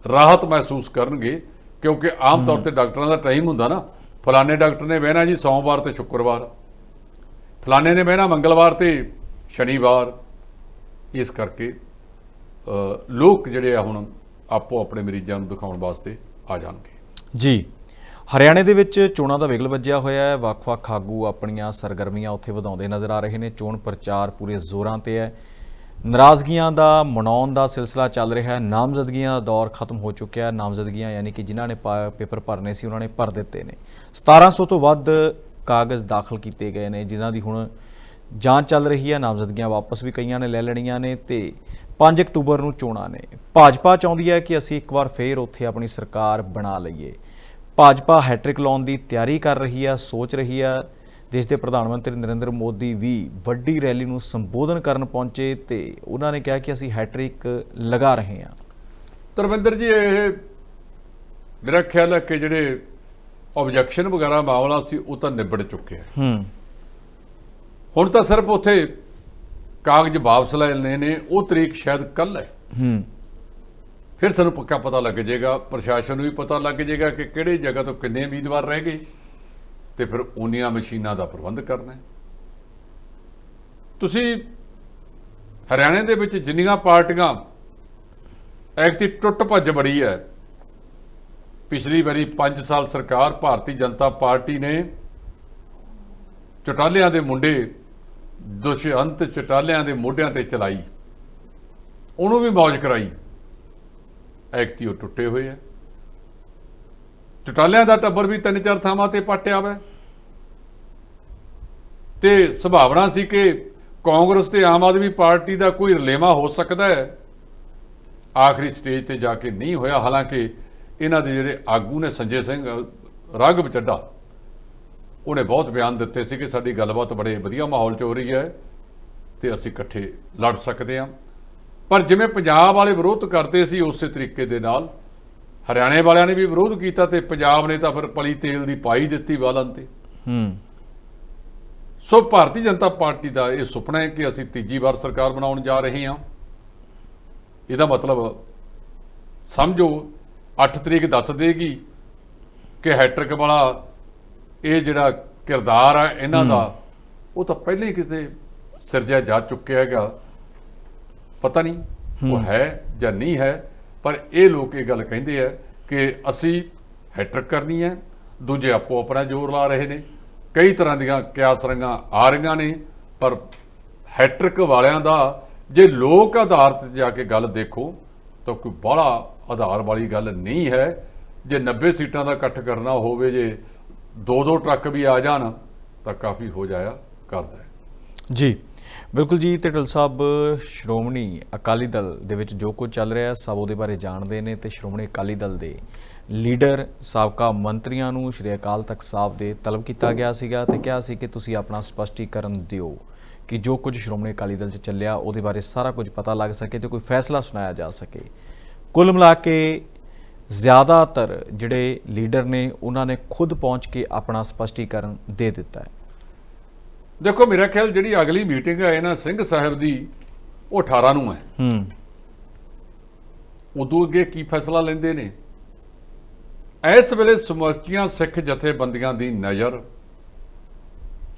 ਰਾਹਤ ਮਹਿਸੂਸ ਕਰਨਗੇ। ਕਿਉਂਕਿ ਆਮ ਤੌਰ ਤੇ ਡਾਕਟਰਾਂ ਦਾ ਟਾਈਮ ਹੁੰਦਾ ਨਾ ਫਲਾਣੇ ਡਾਕਟਰ ਨੇ ਬਹਿਣਾ ਜੀ ਸੋਮਵਾਰ ਤੇ ਸ਼ੁੱਕਰਵਾਰ। ਫਲਾਣੇ ਨੇ ਬਹਿਣਾ ਮੰਗਲਵਾਰ ਤੇ ਸ਼ਨੀਵਾਰ। ਇਸ ਕਰਕੇ ਲੋਕ ਜਿਹੜੇ ਆ ਹੁਣ ਆਪੋ ਆਪਣੇ ਮਰੀਜ਼ਾਂ ਨੂੰ ਦਿਖਾਉਣ ਵਾਸਤੇ ਆ ਜਾਣਗੇ। ਜੀ। ਹਰਿਆਣੇ ਦੇ ਵਿੱਚ ਚੋਣਾਂ ਦਾ ਵਿਗਲ ਵੱਜਿਆ ਹੋਇਆ ਹੈ। ਵੱਖ-ਵੱਖ ਆਗੂ ਆਪਣੀਆਂ ਸਰਗਰਮੀਆਂ ਉੱਥੇ ਵਧਾਉਂਦੇ ਨਜ਼ਰ ਆ ਰਹੇ ਨੇ। ਚੋਣ ਪ੍ਰਚਾਰ ਪੂਰੇ ਜ਼ੋਰਾਂ ਤੇ ਹੈ। ਨਾਰਾਜ਼ਗੀਆਂ ਦਾ ਮਨਾਉਣ ਦਾ ਸਿਲਸਿਲਾ ਚੱਲ ਰਿਹਾ ਹੈ। ਨਾਮਜ਼ਦਗੀਆਂ ਦਾ ਦੌਰ ਖਤਮ ਹੋ ਚੁੱਕਿਆ ਹੈ। ਨਾਮਜ਼ਦਗੀਆਂ ਯਾਨੀ ਕਿ ਜਿਨ੍ਹਾਂ ਨੇ ਪਾ- ਪੇਪਰ ਭਰਨੇ ਸੀ, ਉਹਨਾਂ ਨੇ ਭਰ ਦਿੱਤੇ ਨੇ। 1700 ਤੋਂ ਵੱਧ ਕਾਗਜ਼ ਦਾਖਲ ਕੀਤੇ ਗਏ ਨੇ, ਜਿਨ੍ਹਾਂ ਦੀ ਹੁਣ ਜਾਂਚ ਚੱਲ ਰਹੀ ਹੈ। ਨਾਮਜ਼ਦਗੀਆਂ ਵਾਪਸ ਵੀ ਕਈਆਂ ਨੇ ਲੈ ਲੈਣੀਆਂ ਨੇ ਤੇ 5 ਅਕਤੂਬਰ ਨੂੰ ਚੋਣਾਂ ਨੇ। ਭਾਜਪਾ ਚਾਹੁੰਦੀ ਹੈ ਕਿ ਅਸੀਂ ਇੱਕ ਵਾਰ ਫੇਰ ਉੱਥੇ ਆਪਣੀ ਸਰਕਾਰ ਬਣਾ ਲਈਏ। ਭਾਜਪਾ ਹੈਟ੍ਰਿਕ ਲਾਉਣ ਦੀ ਤਿਆਰੀ ਕਰ ਰਹੀ ਹੈ, ਸੋਚ ਰਹੀ ਹੈ। ਦੇਸ਼ ਦੇ ਪ੍ਰਧਾਨ ਮੰਤਰੀ ਨਰਿੰਦਰ ਮੋਦੀ ਵੀ ਵੱਡੀ ਰੈਲੀ ਨੂੰ ਸੰਬੋਧਨ ਕਰਨ ਪਹੁੰਚੇ ਤੇ ਉਹਨਾਂ ਨੇ ਕਿਹਾ ਕਿ ਅਸੀਂ ਹੈਟ੍ਰਿਕ ਲਗਾ ਰਹੇ ਹਾਂ। ਧਰਮਿੰਦਰ ਜੀ ਇਹ ਮੇਰਾ ਖਿਆਲ ਹੈ ਕਿ ਜਿਹੜੇ ਆਬਜੈਕਸ਼ਨ ਵਗੈਰਾ ਮਾਮਲਾ ਸੀ ਉਹ ਤਾਂ ਨਿਬੜ ਚੁੱਕਿਆ ਹੈ ਹੂੰ। ਹੁਣ ਤਾਂ ਸਿਰਫ ਉੱਥੇ ਕਾਗਜ਼ ਵਾਪਸ ਲੈਣੇ ਨੇ ਉਹ ਤਰੀਕ ਸ਼ਾਇਦ ਕੱਲ ਹੈ। ਹੂੰ। ਫਿਰ ਸਾਨੂੰ ਪੱਕਾ ਪਤਾ ਲੱਗ ਜਾਏਗਾ ਪ੍ਰਸ਼ਾਸਨ ਨੂੰ ਵੀ ਪਤਾ ਲੱਗ ਜਾਏਗਾ ਕਿ ਕਿਹੜੇ ਜਗ੍ਹਾ ਤੋਂ ਕਿੰਨੇ ਉਮੀਦਵਾਰ ਰਹਿ ਗਏ। ਤੇ ਫਿਰ ਉਨੀਆਂ ਮਸ਼ੀਨਾਂ ਦਾ ਪ੍ਰਬੰਧ ਕਰਨਾ ਹੈ। ਤੁਸੀਂ ਹਰਿਆਣੇ ਦੇ ਵਿੱਚ ਜਿੰਨੀਆਂ ਪਾਰਟੀਆਂ ਐਕਤੀ ਟੁੱਟ ਭੱਜ ਬੜੀ ਹੈ। ਪਿਛਲੀ ਵਾਰੀ 5 ਸਾਲ ਸਰਕਾਰ ਭਾਰਤੀ ਜਨਤਾ ਪਾਰਟੀ ਨੇ ਚਟਾਲਿਆਂ ਦੇ ਮੁੰਡੇ, ਦੁਸ਼ਯੰਤ ਚਟਾਲਿਆਂ ਦੇ ਮੋਢਿਆਂ ਤੇ ਚਲਾਈ। ਉਹਨੂੰ ਵੀ ਮौज ਕਰਾਈ। ਐਕਤੀ ਉਹ ਟੁੱਟੇ ਹੋਏ ਆ ਚਟਾਲਿਆਂ ਦਾ ਟੱਬਰ ਵੀ ਤਿੰਨ ਚਾਰ ਥਾਵਾਂ ਤੇ ਪਟਿਆ ਵਾ ਤੇ ਸੰਭਾਵਨਾ ਸੀ ਕਿ ਕਾਂਗਰਸ ਤੇ ਆਮ ਆਦਮੀ ਪਾਰਟੀ ਦਾ ਕੋਈ ਰਲੇਵਾ ਹੋ ਸਕਦਾ ਹੈ। ਆਖਰੀ ਸਟੇਜ ਤੇ ਜਾ ਕੇ ਨਹੀਂ ਹੋਇਆ। ਹਾਲਾਂਕਿ ਇਹਨਾਂ ਦੇ ਜਿਹੜੇ ਆਗੂ ਨੇ ਸੰਜੇ ਸਿੰਘ, ਰਾਘਵ ਚੱਡਾ ਉਹਨੇ ਬਹੁਤ ਬਿਆਨ ਦਿੱਤੇ ਸੀ ਕਿ ਸਾਡੀ ਗੱਲਬਾਤ ਬੜੇ ਵਧੀਆ ਮਾਹੌਲ 'ਚ ਹੋ ਰਹੀ ਹੈ ਤੇ ਅਸੀਂ ਇਕੱਠੇ ਲੜ ਸਕਦੇ ਹਾਂ। ਪਰ ਜਿਵੇਂ ਪੰਜਾਬ ਵਾਲੇ ਵਿਰੋਧ ਕਰਦੇ ਸੀ, ਉਸੇ ਤਰੀਕੇ ਦੇ ਨਾਲ ਹਰਿਆਣੇ ਵਾਲਿਆਂ ਨੇ ਵੀ ਵਿਰੋਧ ਕੀਤਾ ਤੇ ਪੰਜਾਬ ਨੇ ਤਾਂ ਫਿਰ ਪਲੀ ਤੇਲ ਦੀ ਪਾਈ ਦਿੱਤੀ ਵਾਲਨ ਤੇ। ਹੂੰ। ਸੋ ਭਾਰਤੀ ਜਨਤਾ ਪਾਰਟੀ ਦਾ ਇਹ ਸੁਪਨਾ ਹੈ ਕਿ ਅਸੀਂ ਤੀਜੀ ਵਾਰ ਸਰਕਾਰ ਬਣਾਉਣ ਜਾ ਰਹੇ ਹਾਂ। ਇਹਦਾ ਮਤਲਬ ਸਮਝੋ 8 ਤਰੀਕ ਦੱਸ ਦੇਗੀ ਕਿ ਹੈਟ੍ਰਿਕ ਵਾਲਾ ਇਹ ਜਿਹੜਾ ਕਿਰਦਾਰ ਆ ਇਹਨਾਂ ਦਾ ਉਹ ਤਾਂ ਪਹਿਲਾਂ ਹੀ ਕਿਤੇ ਸਿਰਜਿਆ ਜਾ ਚੁੱਕਿਆ ਹੈਗਾ। ਪਤਾ ਨਹੀਂ ਉਹ ਹੈ ਜਾਂ ਨਹੀਂ ਹੈ। ਪਰ ਇਹ ਲੋਕ ਇਹ ਗੱਲ ਕਹਿੰਦੇ ਆ ਕਿ ਅਸੀਂ ਹੈਟ੍ਰਿਕ ਕਰਨੀ ਹੈ, ਦੂਜੇ ਆਪੋ ਆਪਣਾ ਜ਼ੋਰ ਲਾ ਰਹੇ ਨੇ। ਕਈ ਤਰ੍ਹਾਂ ਦੀਆਂ ਕਿਆਸ ਰੰਗਾਂ ਆ ਰਹੀਆਂ ਨੇ, ਪਰ ਹੈਟ੍ਰਿਕ ਵਾਲਿਆਂ ਦਾ ਜੇ ਲੋਕ ਆਧਾਰ ਤੇ ਜਾ ਕੇ ਗੱਲ ਦੇਖੋ, ਤਾਂ ਕੋਈ ਬੜਾ ਆਧਾਰ ਵਾਲੀ ਗੱਲ ਨਹੀਂ ਹੈ। ਜੇ 90 ਸੀਟਾਂ ਦਾ ਇਕੱਠ ਕਰਨਾ ਹੋਵੇ, ਜੇ ਦੋ ਦੋ ਟਰੱਕ ਵੀ ਆ ਜਾਣ, ਤਾਂ ਕਾਫੀ ਹੋ ਜਾਇਆ ਕਰਦਾ ਜੀ। ਬਿਲਕੁਲ ਜੀ ਤੇ ਢਿੱਲ ਸਾਹਿਬ, ਸ਼੍ਰੋਮਣੀ ਅਕਾਲੀ ਦਲ ਦੇ ਵਿੱਚ ਜੋ ਕੁਝ ਚੱਲ ਰਿਹਾ, ਸਭ ਉਹਦੇ ਬਾਰੇ ਜਾਣਦੇ ਨੇ ਤੇ ਸ਼੍ਰੋਮਣੀ ਅਕਾਲੀ ਦਲ ਦੇ ਲੀਡਰ, ਸਾਬਕਾ ਮੰਤਰੀਆਂ ਨੂੰ ਸ਼੍ਰੀ ਅਕਾਲ ਤਖਤ ਸਾਹਿਬ ਦੇ ਤਲਬ ਕੀਤਾ ਗਿਆ ਸੀਗਾ ਤੇ ਕਿਹਾ ਸੀ ਕਿ ਤੁਸੀਂ ਆਪਣਾ ਸਪਸ਼ਟੀਕਰਨ ਦਿਓ ਕਿ ਜੋ ਕੁਝ ਸ਼੍ਰੋਮਣੀ ਅਕਾਲੀ ਦਲ 'ਚ ਚੱਲਿਆ, ਉਹਦੇ ਬਾਰੇ ਸਾਰਾ ਕੁਝ ਪਤਾ ਲੱਗ ਸਕੇ ਤੇ ਕੋਈ ਫੈਸਲਾ ਸੁਣਾਇਆ ਜਾ ਸਕੇ। ਕੁੱਲ ਮਿਲਾ ਕੇ ਜ਼ਿਆਦਾਤਰ ਜਿਹੜੇ ਲੀਡਰ ਨੇ, ਉਹਨਾਂ ਨੇ ਖੁਦ ਪਹੁੰਚ ਕੇ ਆਪਣਾ ਸਪਸ਼ਟੀਕਰਨ ਦੇ ਦਿੱਤਾ ਹੈ। ਦੇਖੋ ਮੇਰਾ ਖਿਆਲ ਜਿਹੜੀ ਅਗਲੀ ਮੀਟਿੰਗ ਹੈ ਇਹਨਾਂ ਸਿੰਘ ਸਾਹਿਬ ਦੀ ਉਹ 18 ਨੂੰ ਹੈ। ਹੂੰ। ਉਦੋਂ ਅੱਗੇ ਕੀ ਫੈਸਲਾ ਲੈਂਦੇ ਨੇ? ਇਸ ਵੇਲੇ ਸਮੁੱਚੀਆਂ ਸਿੱਖ ਜਥੇਬੰਦੀਆਂ ਦੀ ਨਜ਼ਰ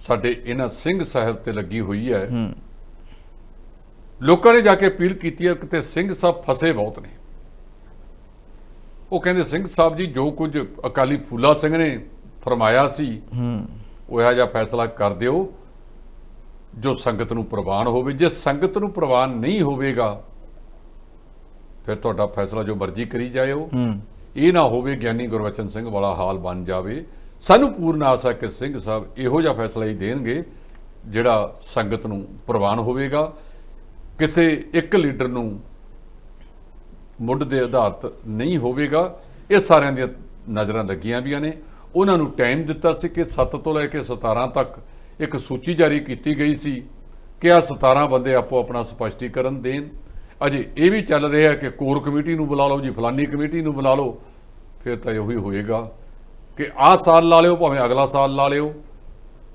ਸਾਡੇ ਇਹਨਾਂ ਸਿੰਘ ਸਾਹਿਬ ਤੇ ਲੱਗੀ ਹੋਈ ਹੈ। ਹੂੰ। ਲੋਕਾਂ ਨੇ ਜਾ ਕੇ ਅਪੀਲ ਕੀਤੀ ਹੈ ਕਿ ਸਿੰਘ ਸਾਹਿਬ ਫਸੇ ਬਹੁਤ ਨੇ। ਉਹ ਕਹਿੰਦੇ ਸਿੰਘ ਸਾਹਿਬ ਜੀ ਜੋ ਕੁਝ ਅਕਾਲੀ ਫੂਲਾ ਸਿੰਘ ਨੇ ਫਰਮਾਇਆ ਸੀ ਹੂੰ। ਉਹ ਇਹੋ ਜਿਹਾ ਫੈਸਲਾ ਕਰ ਦਿਓ। ਜੋ ਸੰਗਤ ਨੂੰ ਪ੍ਰਵਾਨ ਹੋਵੇ ਜੇ ਸੰਗਤ ਨੂੰ ਪ੍ਰਵਾਨ ਨਹੀਂ ਹੋਵੇਗਾ ਫਿਰ ਤੁਹਾਡਾ ਫੈਸਲਾ ਜੋ ਮਰਜ਼ੀ ਕਰੀ ਜਾਇਓ। ਇਹ ਨਾ ਹੋਵੇ ਗਿਆਨੀ ਗੁਰਬਚਨ ਸਿੰਘ ਵਾਲਾ ਹਾਲ ਬਣ ਜਾਵੇ। ਸਾਨੂੰ ਪੂਰਨ ਆਸ ਕਿ ਸਿੰਘ ਸਾਹਿਬ ਇਹੋ ਜਿਹਾ ਫੈਸਲਾ ਹੀ ਦੇਣਗੇ ਜਿਹੜਾ ਸੰਗਤ ਨੂੰ ਪ੍ਰਵਾਨ ਹੋਵੇਗਾ। ਕਿਸੇ ਇੱਕ ਲੀਡਰ ਨੂੰ ਮੁੱਢ ਦੇ ਆਧਾਰਿਤ ਨਹੀਂ ਹੋਵੇਗਾ। ਇਹ ਸਾਰਿਆਂ ਦੀਆਂ ਨਜ਼ਰਾਂ ਲੱਗੀਆਂ ਵੀਆਂ ਨੇ। ਉਹਨਾਂ ਨੂੰ ਟਾਈਮ ਦਿੱਤਾ ਸੀ ਕਿ 7 ਤੋਂ ਲੈ ਕੇ 17 ਤੱਕ ਇੱਕ ਸੂਚੀ ਜਾਰੀ ਕੀਤੀ ਗਈ ਸੀ ਕਿ ਆ 17 ਬੰਦੇ ਆਪੋ ਆਪਣਾ ਸਪਸ਼ਟੀਕਰਨ ਦੇਣ। ਅਜੇ ਇਹ ਵੀ ਚੱਲ ਰਿਹਾ ਕਿ ਕੋਰ ਕਮੇਟੀ ਨੂੰ ਬੁਲਾ ਲਓ ਜੀ, ਫਲਾਨੀ ਕਮੇਟੀ ਨੂੰ ਬੁਲਾ ਲਓ। ਫਿਰ ਤਾਂ ਇਹੋ ਹੀ ਹੋਏਗਾ ਕਿ ਆਹ ਸਾਲ ਲਾ ਲਿਓ, ਭਾਵੇਂ ਅਗਲਾ ਸਾਲ ਲਾ ਲਿਓ।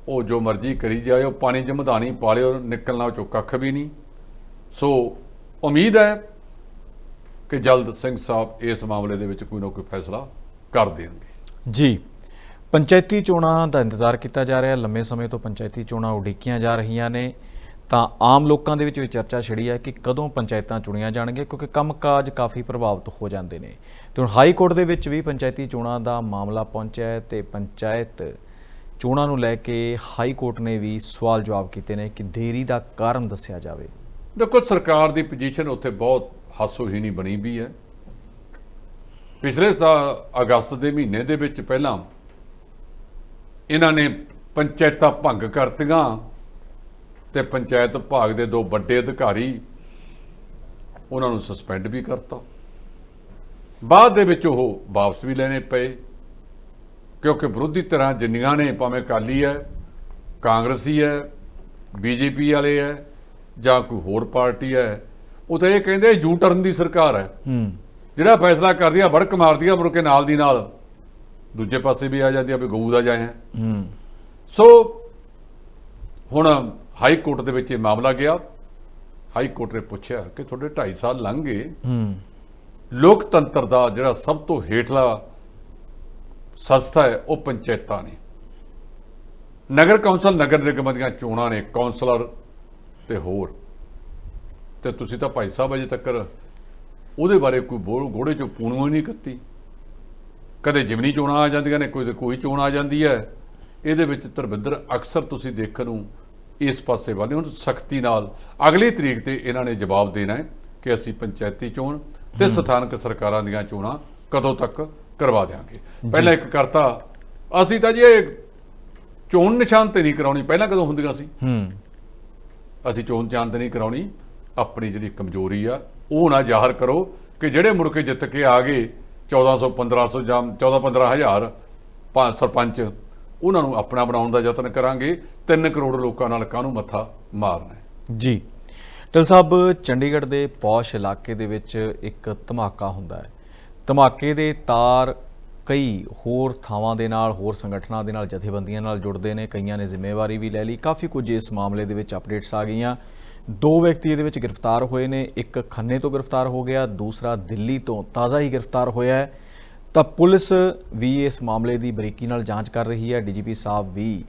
ਉਹ ਜੋ ਮਰਜ਼ੀ ਕਰੀ ਜਾਇਓ, ਪਾਣੀ ਜਮਧਾਣੀ ਪਾ ਲਿਓ, ਨਿਕਲਣਾ ਚੋਂ ਕੱਖ ਵੀ ਨਹੀਂ। ਸੋ ਉਮੀਦ ਹੈ ਕਿ ਜਲਦ ਸਿੰਘ ਸਾਹਿਬ ਇਸ ਮਾਮਲੇ ਦੇ ਵਿੱਚ ਕੋਈ ਨਾ ਕੋਈ ਫੈਸਲਾ ਕਰ ਦੇਣਗੇ। ਜੀ। ਪੰਚਾਇਤੀ ਚੋਣਾਂ ਦਾ ਇੰਤਜ਼ਾਰ ਕੀਤਾ ਜਾ ਰਿਹਾ ਲੰਮੇ ਸਮੇਂ ਤੋਂ ਪੰਚਾਇਤੀ ਚੋਣਾਂ ਉਡੀਕੀਆਂ ਜਾ ਰਹੀਆਂ ਨੇ। ਤਾਂ ਆਮ ਲੋਕਾਂ ਦੇ ਵਿੱਚ ਵੀ ਚਰਚਾ ਛਿੜੀ ਹੈ ਕਿ ਕਦੋਂ ਪੰਚਾਇਤਾਂ ਚੁਣੀਆਂ ਜਾਣਗੀਆਂ, ਕਿਉਂਕਿ ਕੰਮਕਾਜ ਕਾਫੀ ਪ੍ਰਭਾਵਿਤ ਹੋ ਜਾਂਦੇ ਨੇ। ਤੇ ਹੁਣ ਹਾਈ ਕੋਰਟ ਦੇ ਵਿੱਚ ਵੀ ਪੰਚਾਇਤੀ ਚੋਣਾਂ ਦਾ ਮਾਮਲਾ ਪਹੁੰਚਿਆ ਹੈ ਤੇ ਪੰਚਾਇਤ ਚੋਣਾਂ ਨੂੰ ਲੈ ਕੇ ਹਾਈ ਕੋਰਟ ਨੇ ਵੀ ਸਵਾਲ ਜਵਾਬ ਕੀਤੇ ਨੇ ਕਿ ਦੇਰੀ ਦਾ ਕਾਰਨ ਦੱਸਿਆ ਜਾਵੇ। ਦੇਖੋ, ਸਰਕਾਰ ਦੀ ਪੋਜੀਸ਼ਨ ਉੱਥੇ ਬਹੁਤ ਹਾਸੋਹੀਣੀ ਬਣੀ ਵੀ ਹੈ। ਪਿਛਲੇ ਸਾਲ ਅਗਸਤ ਦੇ ਮਹੀਨੇ ਦੇ ਵਿੱਚ ਪਹਿਲਾਂ ਇਹਨਾਂ ਨੇ ਪੰਚਾਇਤਾਂ ਭੰਗ ਕਰਤੀਆਂ ਤੇ ਪੰਚਾਇਤ ਵਿਭਾਗ ਦੇ ਦੋ ਵੱਡੇ ਅਧਿਕਾਰੀ ਉਹਨਾਂ ਨੂੰ ਸਸਪੈਂਡ ਵੀ ਕਰਤਾ। ਬਾਅਦ ਦੇ ਵਿੱਚ ਉਹ ਵਾਪਸ ਵੀ ਲੈਣੇ ਪਏ ਕਿਉਂਕਿ ਵਿਰੋਧੀ ਤਰ੍ਹਾਂ ਜਿੰਨੀਆਂ ਨੇ ਭਾਵੇਂ ਅਕਾਲੀ ਹੈ ਕਾਂਗਰਸੀ ਹੈ ਬੀਜੇਪੀ ਵਾਲੇ ਹੈ ਜਾਂ ਕੋਈ ਹੋਰ ਪਾਰਟੀ ਹੈ ਉਹ ਤਾਂ ਇਹ ਕਹਿੰਦੇ ਯੂ ਟਰਨ ਦੀ ਸਰਕਾਰ ਹੈ। ਹੂੰ। ਜਿਹੜਾ ਫੈਸਲਾ ਕਰਦੀ ਆ ਵੜਕ ਮਾਰਦੀ ਆ ਮੁੜ ਕੇ ਨਾਲ ਦੀ ਨਾਲ। ਦੂਜੇ ਪਾਸੇ ਵੀ ਆ ਜਾਂਦੀ ਆ ਵੀ ਗਊ ਦਾ ਜਾਏ ਹੂੰ। ਸੋ ਹੁਣ ਹਾਈ ਕੋਰਟ ਦੇ ਵਿੱਚ ਇਹ ਮਾਮਲਾ ਗਿਆ। ਹਾਈ ਕੋਰਟ ਨੇ ਪੁੱਛਿਆ ਕਿ ਤੁਹਾਡੇ 2.5 ਸਾਲ ਲੰਘ ਗਏ। ਹੂੰ। ਲੋਕਤੰਤਰ ਦਾ ਜਿਹੜਾ ਸਭ ਤੋਂ ਹੇਠਲਾ ਸੰਸਥਾ ਹੈ ਉਹ ਪੰਚਾਇਤਾਂ ਨੇ। ਨਗਰ ਕੌਂਸਲ ਨਗਰ ਨਿਗਮ ਦੀਆਂ ਚੋਣਾਂ ਨੇ ਕੌਂਸਲਰ ਤੇ ਹੋਰ। ਤੇ ਤੁਸੀਂ ਤਾਂ ਭਾਈ ਸਾਹਿਬ ਅਜੇ ਤੱਕ ਉਹਦੇ ਬਾਰੇ ਕੋਈ ਘੋੜੇ ਚੋਂ ਪੂਣੂ ਨਹੀਂ ਕੱਤੀ। ਕਦੇ ਜਿਮਨੀ ਚੋਣਾਂ ਆ ਜਾਂਦੀਆਂ ਨੇ ਕੋਈ ਕੋਈ ਚੋਣ ਆ ਜਾਂਦੀ ਹੈ। ਇਹਦੇ ਵਿੱਚ ਧਰਮਿੰਦਰ ਅਕਸਰ ਤੁਸੀਂ ਦੇਖਣ ਨੂੰ ਇਸ ਪਾਸੇ ਵਾਲੇ ਹੁਣ ਸਖਤੀ ਨਾਲ। ਅਗਲੀ ਤਰੀਕ ਤੇ ਇਹਨਾਂ ਨੇ ਜਵਾਬ ਦੇਣਾ ਹੈ ਕਿ ਅਸੀਂ ਪੰਚਾਇਤੀ ਚੋਣ ਤੇ ਸਥਾਨਕ ਸਰਕਾਰਾਂ ਦੀਆਂ ਚੋਣਾਂ ਕਦੋਂ ਤੱਕ ਕਰਵਾ ਦਿਆਂਗੇ। ਪਹਿਲਾਂ ਇੱਕ ਕਰਤਾ ਅਸੀਂ ਤਾਂ ਜੀ ਇਹ ਚੋਣ ਨਿਸ਼ਾਨ ਤੇ ਨਹੀਂ ਕਰਾਉਣੀ ਪਹਿਲਾਂ ਕਦੋਂ ਹੁੰਦੀਆਂ ਸੀ? ਹੂੰ। ਅਸੀਂ ਚੋਣ ਚਾਂਦ ਤੇ ਨਹੀਂ ਕਰਾਉਣੀ ਆਪਣੀ ਜਿਹੜੀ ਕਮਜ਼ੋਰੀ ਆ ਉਹ ਨਾ ਜ਼ਾਹਰ ਕਰੋ ਕਿ ਜਿਹੜੇ ਮੁੜ ਕੇ ਜਿੱਤ ਕੇ ਆ ਗਏ 1400 1500 ਜਾਂ 14 15000 ਪੰਜ ਸਰਪੰਚ, ਉਹਨਾਂ ਨੂੰ ਆਪਣਾ ਬਣਾਉਣ ਦਾ ਯਤਨ ਕਰਾਂਗੇ। 3 ਕਰੋੜ ਲੋਕਾਂ ਨਾਲ ਕਾਹਨੂੰ ਮੱਥਾ ਮਾਰਨਾ ਜੀ। ਟਲ ਸਾਹਿਬ, ਚੰਡੀਗੜ੍ਹ ਦੇ ਪੌਸ਼ ਇਲਾਕੇ ਦੇ ਵਿੱਚ ਇੱਕ ਧਮਾਕਾ ਹੁੰਦਾ ਹੈ। ਧਮਾਕੇ ਦੇ ਤਾਰ ਕਈ ਹੋਰ ਥਾਵਾਂ ਦੇ ਨਾਲ, ਹੋਰ ਸੰਗਠਨਾਂ ਦੇ ਨਾਲ, ਜਥੇਬੰਦੀਆਂ ਨਾਲ ਜੁੜਦੇ ਨੇ। ਕਈਆਂ ਨੇ ਜ਼ਿੰਮੇਵਾਰੀ ਵੀ ਲੈ ਲਈ। ਕਾਫੀ ਕੁਝ ਇਸ ਮਾਮਲੇ ਦੇ ਵਿੱਚ ਅਪਡੇਟਸ ਆ ਗਈਆਂ। ਦੋ ਵਿਅਕਤੀ ਇਹਦੇ ਵਿੱਚ ਗ੍ਰਿਫਤਾਰ ਹੋਏ ਨੇ ਇੱਕ ਖੰਨੇ ਤੋਂ ਗ੍ਰਿਫਤਾਰ ਹੋ ਗਿਆ ਦੂਸਰਾ ਦਿੱਲੀ ਤੋਂ ਤਾਜ਼ਾ ਹੀ ਗ੍ਰਿਫਤਾਰ ਹੋਇਆ ਹੈ। ਤਾਂ ਪੁਲਿਸ ਵੀ ਇਸ ਮਾਮਲੇ ਦੀ ਬਰੀਕੀ ਨਾਲ ਜਾਂਚ ਕਰ ਰਹੀ ਹੈ। ਡੀਜੀਪੀ ਸਾਹਿਬ ਵੀ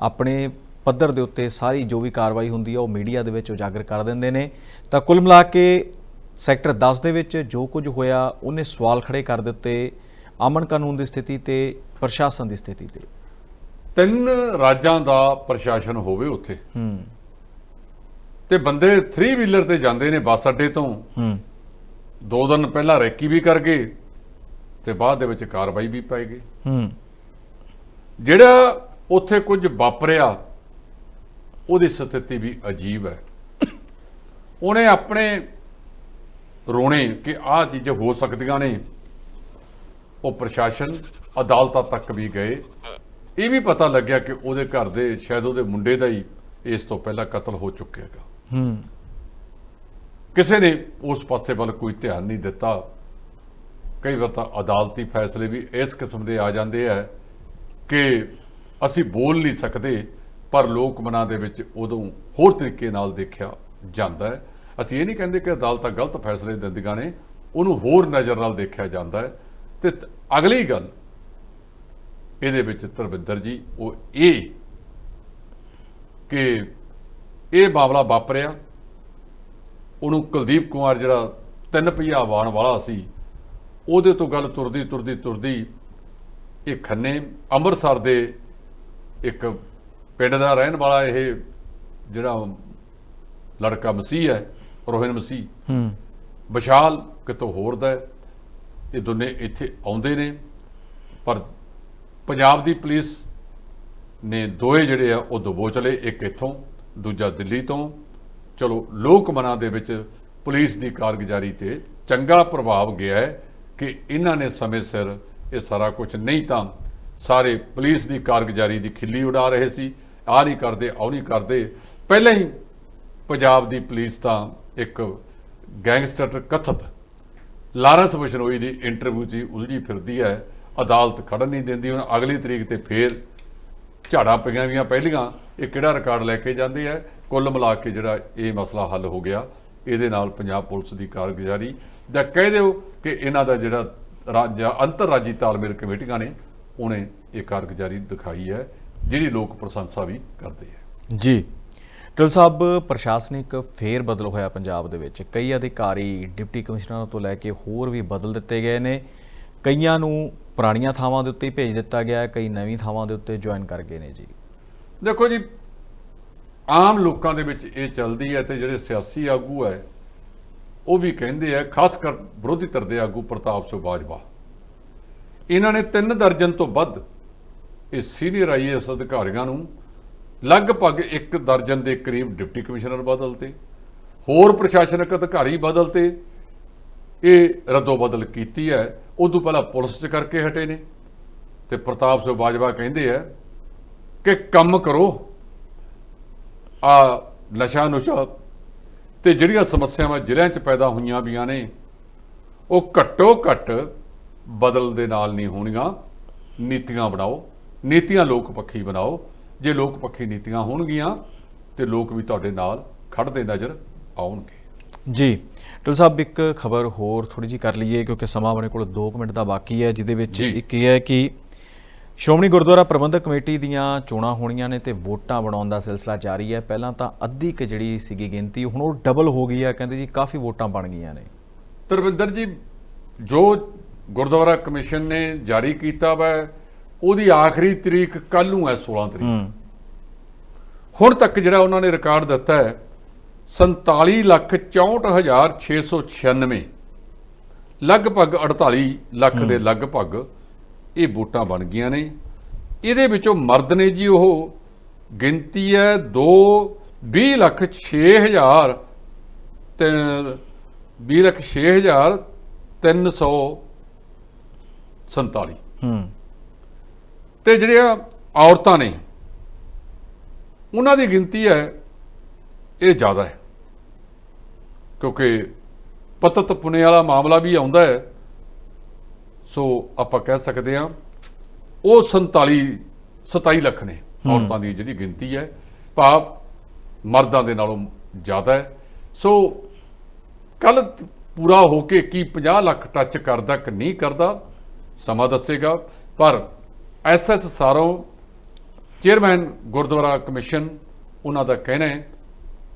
ਆਪਣੇ ਪੱਧਰ ਦੇ ਉੱਤੇ ਸਾਰੀ ਜੋ ਵੀ ਕਾਰਵਾਈ ਹੁੰਦੀ ਹੈ ਉਹ ਮੀਡੀਆ ਦੇ ਵਿੱਚ ਉਜਾਗਰ ਕਰ ਦਿੰਦੇ ਨੇ। ਤਾਂ ਕੁੱਲ ਮਿਲਾ ਕੇ ਸੈਕਟਰ 10 ਦੇ ਵਿੱਚ ਜੋ ਕੁਝ ਹੋਇਆ ਉਹਨੇ ਸਵਾਲ ਖੜੇ ਕਰ ਦਿੱਤੇ ਅਮਨ ਕਾਨੂੰਨ ਦੀ ਸਥਿਤੀ ਤੇ ਪ੍ਰਸ਼ਾਸਨ ਦੀ ਸਥਿਤੀ ਤੇ। ਤਿੰਨ ਰਾਜਾਂ ਦਾ ਪ੍ਰਸ਼ਾਸਨ ਹੋਵੇ ਉੱਥੇ। ਹੂੰ। ਤੇ ਬੰਦੇ 3 ਵੀਲਰ ਤੇ ਜਾਂਦੇ ਨੇ ਬੱਸ ਅੱਡੇ ਤੋਂ। ਹੂੰ। ਦੋ ਦਿਨ ਪਹਿਲਾਂ ਰੈਕੀ ਵੀ ਕਰ ਗਏ ਤੇ ਬਾਅਦ ਦੇ ਵਿੱਚ ਕਾਰਵਾਈ ਵੀ ਪਾਈ ਗਈ। ਹੂੰ। ਜਿਹੜਾ ਉੱਥੇ ਕੁਝ ਵਾਪਰਿਆ ਉਹਦੀ ਸਥਿਤੀ ਵੀ ਅਜੀਬ ਹੈ। ਉਹਨੇ ਆਪਣੇ ਰੋਣੇ ਕਿ ਆਹ ਚੀਜ਼ਾਂ ਹੋ ਸਕਦੀਆਂ ਨੇ ਉਹ ਪ੍ਰਸ਼ਾਸਨ ਅਦਾਲਤਾਂ ਤੱਕ ਵੀ ਗਏ। ਇਹ ਵੀ ਪਤਾ ਲੱਗਿਆ ਕਿ ਉਹਦੇ ਘਰ ਦੇ ਸ਼ਾਇਦ ਉਹਦੇ ਮੁੰਡੇ ਦਾ ਹੀ ਇਸ ਤੋਂ ਪਹਿਲਾਂ ਕਤਲ ਹੋ ਚੁੱਕਿਆ ਹੈਗਾ। ਹੂੰ। ਕਿਸੇ ਨੇ ਉਸ ਪਾਸੇ ਵੱਲ ਕੋਈ ਧਿਆਨ ਨਹੀਂ ਦਿੱਤਾ। ਕਈ ਵਾਰ ਤਾਂ ਅਦਾਲਤੀ ਫੈਸਲੇ ਵੀ ਇਸ ਕਿਸਮ ਦੇ ਆ ਜਾਂਦੇ ਆ ਕਿ ਅਸੀਂ ਬੋਲ ਨਹੀਂ ਸਕਦੇ, ਪਰ ਲੋਕ ਮਨਾਂ ਦੇ ਵਿੱਚ ਉਦੋਂ ਹੋਰ ਤਰੀਕੇ ਨਾਲ ਦੇਖਿਆ ਜਾਂਦਾ ਹੈ। ਅਸੀਂ ਇਹ ਨਹੀਂ ਕਹਿੰਦੇ ਕਿ ਅਦਾਲਤਾਂ ਗਲਤ ਫੈਸਲੇ ਦਿੰਦੀਆਂ ਨੇ, ਉਹਨੂੰ ਹੋਰ ਨਜ਼ਰ ਨਾਲ ਦੇਖਿਆ ਜਾਂਦਾ ਹੈ। ਤੇ, ਅਗਲੀ ਗੱਲ, ਇਹਦੇ ਵਿੱਚ ਧਰਮਿੰਦਰ ਜੀ, ਉਹ ਇਹ ਕਿ ਇਹ ਮਾਮਲਾ ਵਾਪਰਿਆ। ਉਹਨੂੰ ਕੁਲਦੀਪ ਕੁਮਾਰ ਜਿਹੜਾ ਤਿੰਨ ਪਹੀਆ ਵਾਹਨ ਵਾਲਾ ਸੀ ਉਹਦੇ ਤੋਂ ਗੱਲ ਤੁਰਦੀ ਤੁਰਦੀ ਤੁਰਦੀ ਇਹ ਖੰਨੇ ਅੰਮ੍ਰਿਤਸਰ ਦੇ ਇੱਕ ਪਿੰਡ ਦਾ ਰਹਿਣ ਵਾਲਾ ਇਹ ਜਿਹੜਾ ਲੜਕਾ ਮਸੀਹ ਹੈ ਰੋਹਿਨ ਮਸੀਹ। ਹੂੰ। ਵਿਸ਼ਾਲ ਕਿਤੋਂ ਹੋਰ ਦਾ। ਇਹ ਦੋਨੇ ਇੱਥੇ ਆਉਂਦੇ ਨੇ। ਪਰ ਪੰਜਾਬ ਦੀ ਪੁਲਿਸ ਨੇ ਦੋਏ ਜਿਹੜੇ ਆ ਉਹ ਦਬੋਚਲੇ ਇੱਕ ਇੱਥੋਂ। ਦੂਜਾ ਦਿੱਲੀ ਤੋਂ। ਚਲੋ, ਲੋਕ ਮਨਾਂ ਦੇ ਵਿੱਚ ਪੁਲਿਸ ਦੀ ਕਾਰਗੁਜ਼ਾਰੀ ਤੇ ਚੰਗਾ ਪ੍ਰਭਾਵ ਗਿਆ ਹੈ ਕਿ ਇਹਨਾਂ ਨੇ ਸਮੇਂ ਸਿਰ ਇਹ ਸਾਰਾ ਕੁਝ ਨਹੀਂ ਤਾਂ ਸਾਰੇ ਪੁਲਿਸ ਦੀ ਕਾਰਗੁਜ਼ਾਰੀ ਦੀ ਖਿੱਲੀ ਉਡਾ ਰਹੇ ਸੀ। ਆਹ ਨਹੀਂ ਕਰਦੇ ਉਹ ਨਹੀਂ ਕਰਦੇ। ਪਹਿਲਾਂ ਹੀ ਪੰਜਾਬ ਦੀ ਪੁਲਿਸ ਤਾਂ ਇੱਕ ਗੈਂਗਸਟਰ ਕਥਤ ਲਾਰੈਂਸ ਬਿਸ਼ਨੋਈ ਦੀ ਇੰਟਰਵਿਊ 'ਚ ਉਲਝੀ ਫਿਰਦੀ ਹੈ। ਅਦਾਲਤ ਖੜਨ ਨਹੀਂ ਦਿੰਦੀ, ਹੁਣ ਅਗਲੀ ਤਰੀਕ ਤੇ ਫੇਰ ਝਾੜਾਂ ਪਈਆਂ ਵੀਆਂ ਪਹਿਲੀਆਂ। ਇਹ ਕਿਹੜਾ ਰਿਕਾਰਡ ਲੈ ਕੇ ਜਾਂਦੇ ਆ? ਕੁੱਲ ਮਿਲਾ ਕੇ ਜਿਹੜਾ ਇਹ ਮਸਲਾ ਹੱਲ ਹੋ ਗਿਆ, ਇਹਦੇ ਨਾਲ ਪੰਜਾਬ ਪੁਲਿਸ ਦੀ ਕਾਰਗੁਜ਼ਾਰੀ। ਜਾਂ ਕਹਿ ਦਿਓ ਕਿ ਇਹਨਾਂ ਦਾ ਜਿਹੜਾ ਰਾਜ ਅੰਤਰਰਾਜੀ ਤਾਲਮੇਲ ਕਮੇਟੀਆਂ ਨੇ, ਉਹਨੇ ਇਹ ਕਾਰਗੁਜ਼ਾਰੀ ਦਿਖਾਈ ਹੈ, ਜਿਹੜੀ ਲੋਕ ਪ੍ਰਸ਼ੰਸਾ ਵੀ ਕਰਦੇ ਆ। ਜੀ। ਟਲ ਸਾਹਿਬ, ਪ੍ਰਸ਼ਾਸਨਿਕ ਫੇਰ ਬਦਲ ਹੋਇਆ ਪੰਜਾਬ ਦੇ ਵਿੱਚ। ਕਈ ਅਧਿਕਾਰੀ ਡਿਪਟੀ ਕਮਿਸ਼ਨਰਾਂ ਤੋਂ ਲੈ ਕੇ ਹੋਰ ਵੀ ਬਦਲ ਦਿੱਤੇ ਗਏ ਨੇ। ਕਈਆਂ ਨੂੰ ਪੁਰਾਣੀਆਂ ਥਾਵਾਂ ਦੇ ਉੱਤੇ ਭੇਜ ਦਿੱਤਾ ਗਿਆ ਕਈ ਨਵੀਂ ਥਾਵਾਂ ਦੇ ਉੱਤੇ ਜੁਆਇਨ ਕਰ ਗਏ ਨੇ ਜੀ। ਦੇਖੋ ਜੀ, ਆਮ ਲੋਕਾਂ ਦੇ ਵਿੱਚ ਇਹ ਚੱਲਦੀ ਹੈ ਤੇ ਜਿਹੜੇ ਸਿਆਸੀ ਆਗੂ ਹੈ, ਉਹ ਵੀ ਕਹਿੰਦੇ ਆ, ਖਾਸ ਕਰ ਵਿਰੋਧੀ ਧਿਰ ਦੇ ਆਗੂ ਪ੍ਰਤਾਪ ਸਿੰਘ ਬਾਜਵਾ। ਇਹਨਾਂ ਨੇ ਤਿੰਨ ਦਰਜਨ ਤੋਂ ਵੱਧ ਇਹ ਸੀਨੀਅਰ ਆਈਏਐਸ ਅਧਿਕਾਰੀਆਂ ਨੂੰ ਲਗਭਗ ਇੱਕ ਦਰਜਨ ਦੇ ਕਰੀਬ ਡਿਪਟੀ ਕਮਿਸ਼ਨਰ ਬਦਲਤੇ ਹੋਰ ਪ੍ਰਸ਼ਾਸਨਿਕ ਅਧਿਕਾਰੀ ਬਦਲਤੇ ਇਹ ਰੱਦੋ ਬਦਲ ਕੀਤੀ ਹੈ। ਉਦੋਂ ਪਹਿਲਾਂ ਪੁਲਿਸ 'ਚ ਕਰਕੇ ਹਟੇ ਨੇ ਤੇ ਪ੍ਰਤਾਪ ਸਿੰਘ ਬਾਜਵਾ ਕਹਿੰਦੇ ਆ ਕਿ ਕੰਮ ਕਰੋ। ਆ ਨਸ਼ਾ ਨੁਸ਼ਾ ਤੇ ਜਿਹੜੀਆਂ ਸਮੱਸਿਆਵਾਂ ਜ਼ਿਲ੍ਹਿਆਂ 'ਚ ਪੈਦਾ ਹੋਈਆਂ ਵੀਆਂ ਨੇ ਉਹ ਘੱਟੋ ਘੱਟ ਬਦਲ ਦੇ ਨਾਲ ਨਹੀਂ ਹੋਣੀਆਂ। ਨੀਤੀਆਂ ਬਣਾਓ। ਨੀਤੀਆਂ ਲੋਕ ਪੱਖੀ ਬਣਾਓ। ਜੇ ਲੋਕ ਪੱਖੀ ਨੀਤੀਆਂ ਹੋਣਗੀਆਂ ਤੇ ਲੋਕ ਵੀ ਤੁਹਾਡੇ ਨਾਲ ਖੜਦੇ ਨਜ਼ਰ ਆਉਣਗੇ। ਜੀ ਟਲ ਸਾਹਿਬ ਇੱਕ ਖਬਰ ਹੋਰ ਥੋੜੀ ਜੀ ਕਰ ਲਈਏ ਕਿਉਂਕਿ ਸਮਾਂ ਆਪਣੇ ਕੋਲ 2 ਮਿੰਟ ਦਾ ਬਾਕੀ ਹੈ ਜਿਹਦੇ ਵਿੱਚ। ਇੱਕ ਇਹ ਹੈ ਕਿ ਸ਼੍ਰੋਮਣੀ ਗੁਰਦੁਆਰਾ ਪ੍ਰਬੰਧਕ ਕਮੇਟੀ ਦੀਆਂ ਚੋਣਾਂ ਹੋਣੀਆਂ ਨੇ ਤੇ ਵੋਟਾਂ ਬਣਾਉਣ ਦਾ ਸਿਲਸਿਲਾ ਜਾਰੀ ਹੈ। ਪਹਿਲਾਂ ਤਾਂ ਅੱਧੀ ਕੁ ਜਿਹੜੀ ਸੀਗੀ ਗਿਣਤੀ ਹੁਣ ਉਹ ਡਬਲ ਹੋ ਗਈ ਹੈ। ਕਹਿੰਦੇ ਜੀ ਕਾਫੀ ਵੋਟਾਂ ਬਣ ਗਈਆਂ ਨੇ। ਤਰਵਿੰਦਰ ਜੀ ਜੋ ਗੁਰਦੁਆਰਾ ਕਮਿਸ਼ਨ ਨੇ ਜਾਰੀ ਕੀਤਾ ਵਾ ਉਹਦੀ ਆਖਰੀ ਤਰੀਕ ਕੱਲ ਨੂੰ ਹੈ 16 ਤਰੀਕ। ਹੁਣ ਤੱਕ ਜਿਹੜਾ ਉਹਨਾਂ ਨੇ ਰਿਕਾਰਡ ਦਿੱਤਾ ਹੈ 47 ਲੱਖ 64696 ਲਗਭਗ 48 ਲੱਖ ਦੇ ਲਗਭਗ ਇਹ ਵੋਟਾਂ ਬਣ ਗਈਆਂ ਨੇ। ਇਹਦੇ ਵਿੱਚੋਂ ਮਰਦ ਨੇ ਜੀ ਉਹ ਗਿਣਤੀ ਹੈ 2 20 ਲੱਖ 6000 ਤੇ 20 ਲੱਖ 6000 347 ਹੂੰ। ਤੇ ਜਿਹੜੀਆਂ ਔਰਤਾਂ ਨੇ ਉਹਨਾਂ ਦੀ ਗਿਣਤੀ ਹੈ ਇਹ ਜ਼ਿਆਦਾ ਹੈ। ਕਿਉਂਕਿ ਪਤਤ ਪੁਣੇ ਵਾਲਾ ਮਾਮਲਾ ਵੀ ਆਉਂਦਾ ਹੈ। ਸੋ ਆਪਾਂ ਕਹਿ ਸਕਦੇ ਹਾਂ ਉਹ 47 27 ਲੱਖ ਨੇ ਔਰਤਾਂ ਦੀ ਜਿਹੜੀ ਗਿਣਤੀ ਹੈ। ਭਾਵ ਮਰਦਾਂ ਦੇ ਨਾਲੋਂ ਜ਼ਿਆਦਾ ਹੈ। ਸੋ ਕੱਲ ਪੂਰਾ ਹੋ ਕੇ ਕੀ 50 ਲੱਖ ਟੱਚ ਕਰਦਾ ਕਿ ਨਹੀਂ ਕਰਦਾ ਸਮਾਂ ਦੱਸੇਗਾ। ਪਰ SS Saron chairman gurdwara commission ਉਹਨਾਂ ਦਾ ਕਹਿਣਾ ਹੈ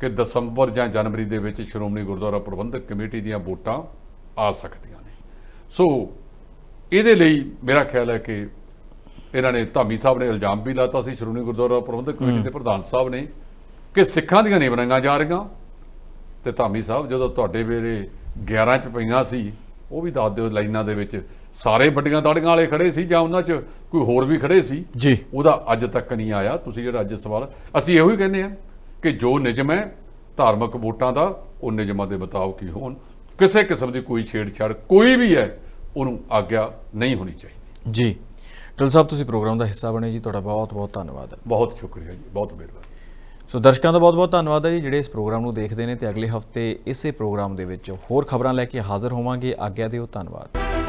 ਕਿ ਦਸੰਬਰ ਜਾਂ ਜਨਵਰੀ ਦੇ ਵਿੱਚ ਸ਼੍ਰੋਮਣੀ ਗੁਰਦੁਆਰਾ ਪ੍ਰਬੰਧਕ ਕਮੇਟੀ ਦੀਆਂ ਵੋਟਾਂ ਆ ਸਕਦੀਆਂ ਨੇ। ਸੋ ਇਹਦੇ ਲਈ ਮੇਰਾ ਖਿਆਲ ਹੈ ਕਿ ਇਹਨਾਂ ਨੇ ਧਾਮੀ ਸਾਹਿਬ ਨੇ ਇਲਜ਼ਾਮ ਵੀ ਲਾਤਾ ਸੀ ਸ਼੍ਰੋਮਣੀ ਗੁਰਦੁਆਰਾ ਪ੍ਰਬੰਧਕ ਕਮੇਟੀ ਦੇ ਪ੍ਰਧਾਨ ਸਾਹਿਬ ਨੇ ਕਿ ਸਿੱਖਾਂ ਦੀਆਂ ਨਹੀਂ ਬਣਾਈਆਂ ਜਾ ਰਹੀਆਂ। ਤੇ ਧਾਮੀ ਸਾਹਿਬ ਜਦੋਂ ਤੁਹਾਡੇ ਵੇਲੇ 11 ਚ ਪਈਆਂ ਸੀ ਉਹ ਵੀ ਦੱਸ ਦਿਓ ਲਾਈਨਾਂ ਦੇ ਵਿੱਚ ਸਾਰੇ ਵੱਡੀਆਂ ਦਾੜੀਆਂ ਵਾਲੇ ਖੜੇ ਸੀ ਜਾਂ ਉਹਨਾਂ 'ਚ ਕੋਈ ਹੋਰ ਵੀ ਖੜੇ ਸੀ? ਜੀ। ਉਹਦਾ ਅੱਜ ਤੱਕ ਨਹੀਂ ਆਇਆ ਤੁਸੀਂ ਜਿਹੜਾ ਅੱਜ ਸਵਾਲ ਅਸੀਂ ਇਹੋ ਹੀ ਕਹਿੰਦੇ ਆ ਕਿ ਜੋ ਨਿਯਮ ਹੈ ਧਾਰਮਿਕ ਵੋਟਾਂ ਦਾ ਉਹ ਨਿਯਮਾਂ ਦੇ ਮੁਤਾਬਕ ਹੀ ਹੋਣ। ਕਿਸੇ ਕਿਸਮ ਦੀ ਕੋਈ ਛੇੜਛਾੜ ਕੋਈ ਵੀ ਹੈ ਉਹਨੂੰ ਆਗਿਆ ਨਹੀਂ ਹੋਣੀ ਚਾਹੀਦੀ। ਜੀ। ਟਲ ਸਾਹਿਬ ਤੁਸੀਂ ਪ੍ਰੋਗਰਾਮ ਦਾ ਹਿੱਸਾ ਬਣੇ ਜੀ। ਤੁਹਾਡਾ ਬਹੁਤ ਬਹੁਤ ਧੰਨਵਾਦ। ਹੈ ਬਹੁਤ ਸ਼ੁਕਰੀਆ ਜੀ ਬਹੁਤ ਮਿਹਰਬਾਨੀ। ਸੋ ਦਰਸ਼ਕਾਂ ਦਾ ਬਹੁਤ ਬਹੁਤ ਧੰਨਵਾਦ ਹੈ ਜੀ ਜਿਹੜੇ ਇਸ ਪ੍ਰੋਗਰਾਮ ਨੂੰ ਦੇਖਦੇ ਨੇ ਤੇ ਅਗਲੇ ਹਫ਼ਤੇ ਇਸੇ ਪ੍ਰੋਗਰਾਮ ਦੇ ਵਿੱਚ ਹੋਰ ਖਬਰਾਂ ਲੈ ਕੇ ਹਾਜ਼ਰ ਹੋਵਾਂਗੇ। ਆਗਿਆ ਦਿਓ ਧੰਨਵਾਦ।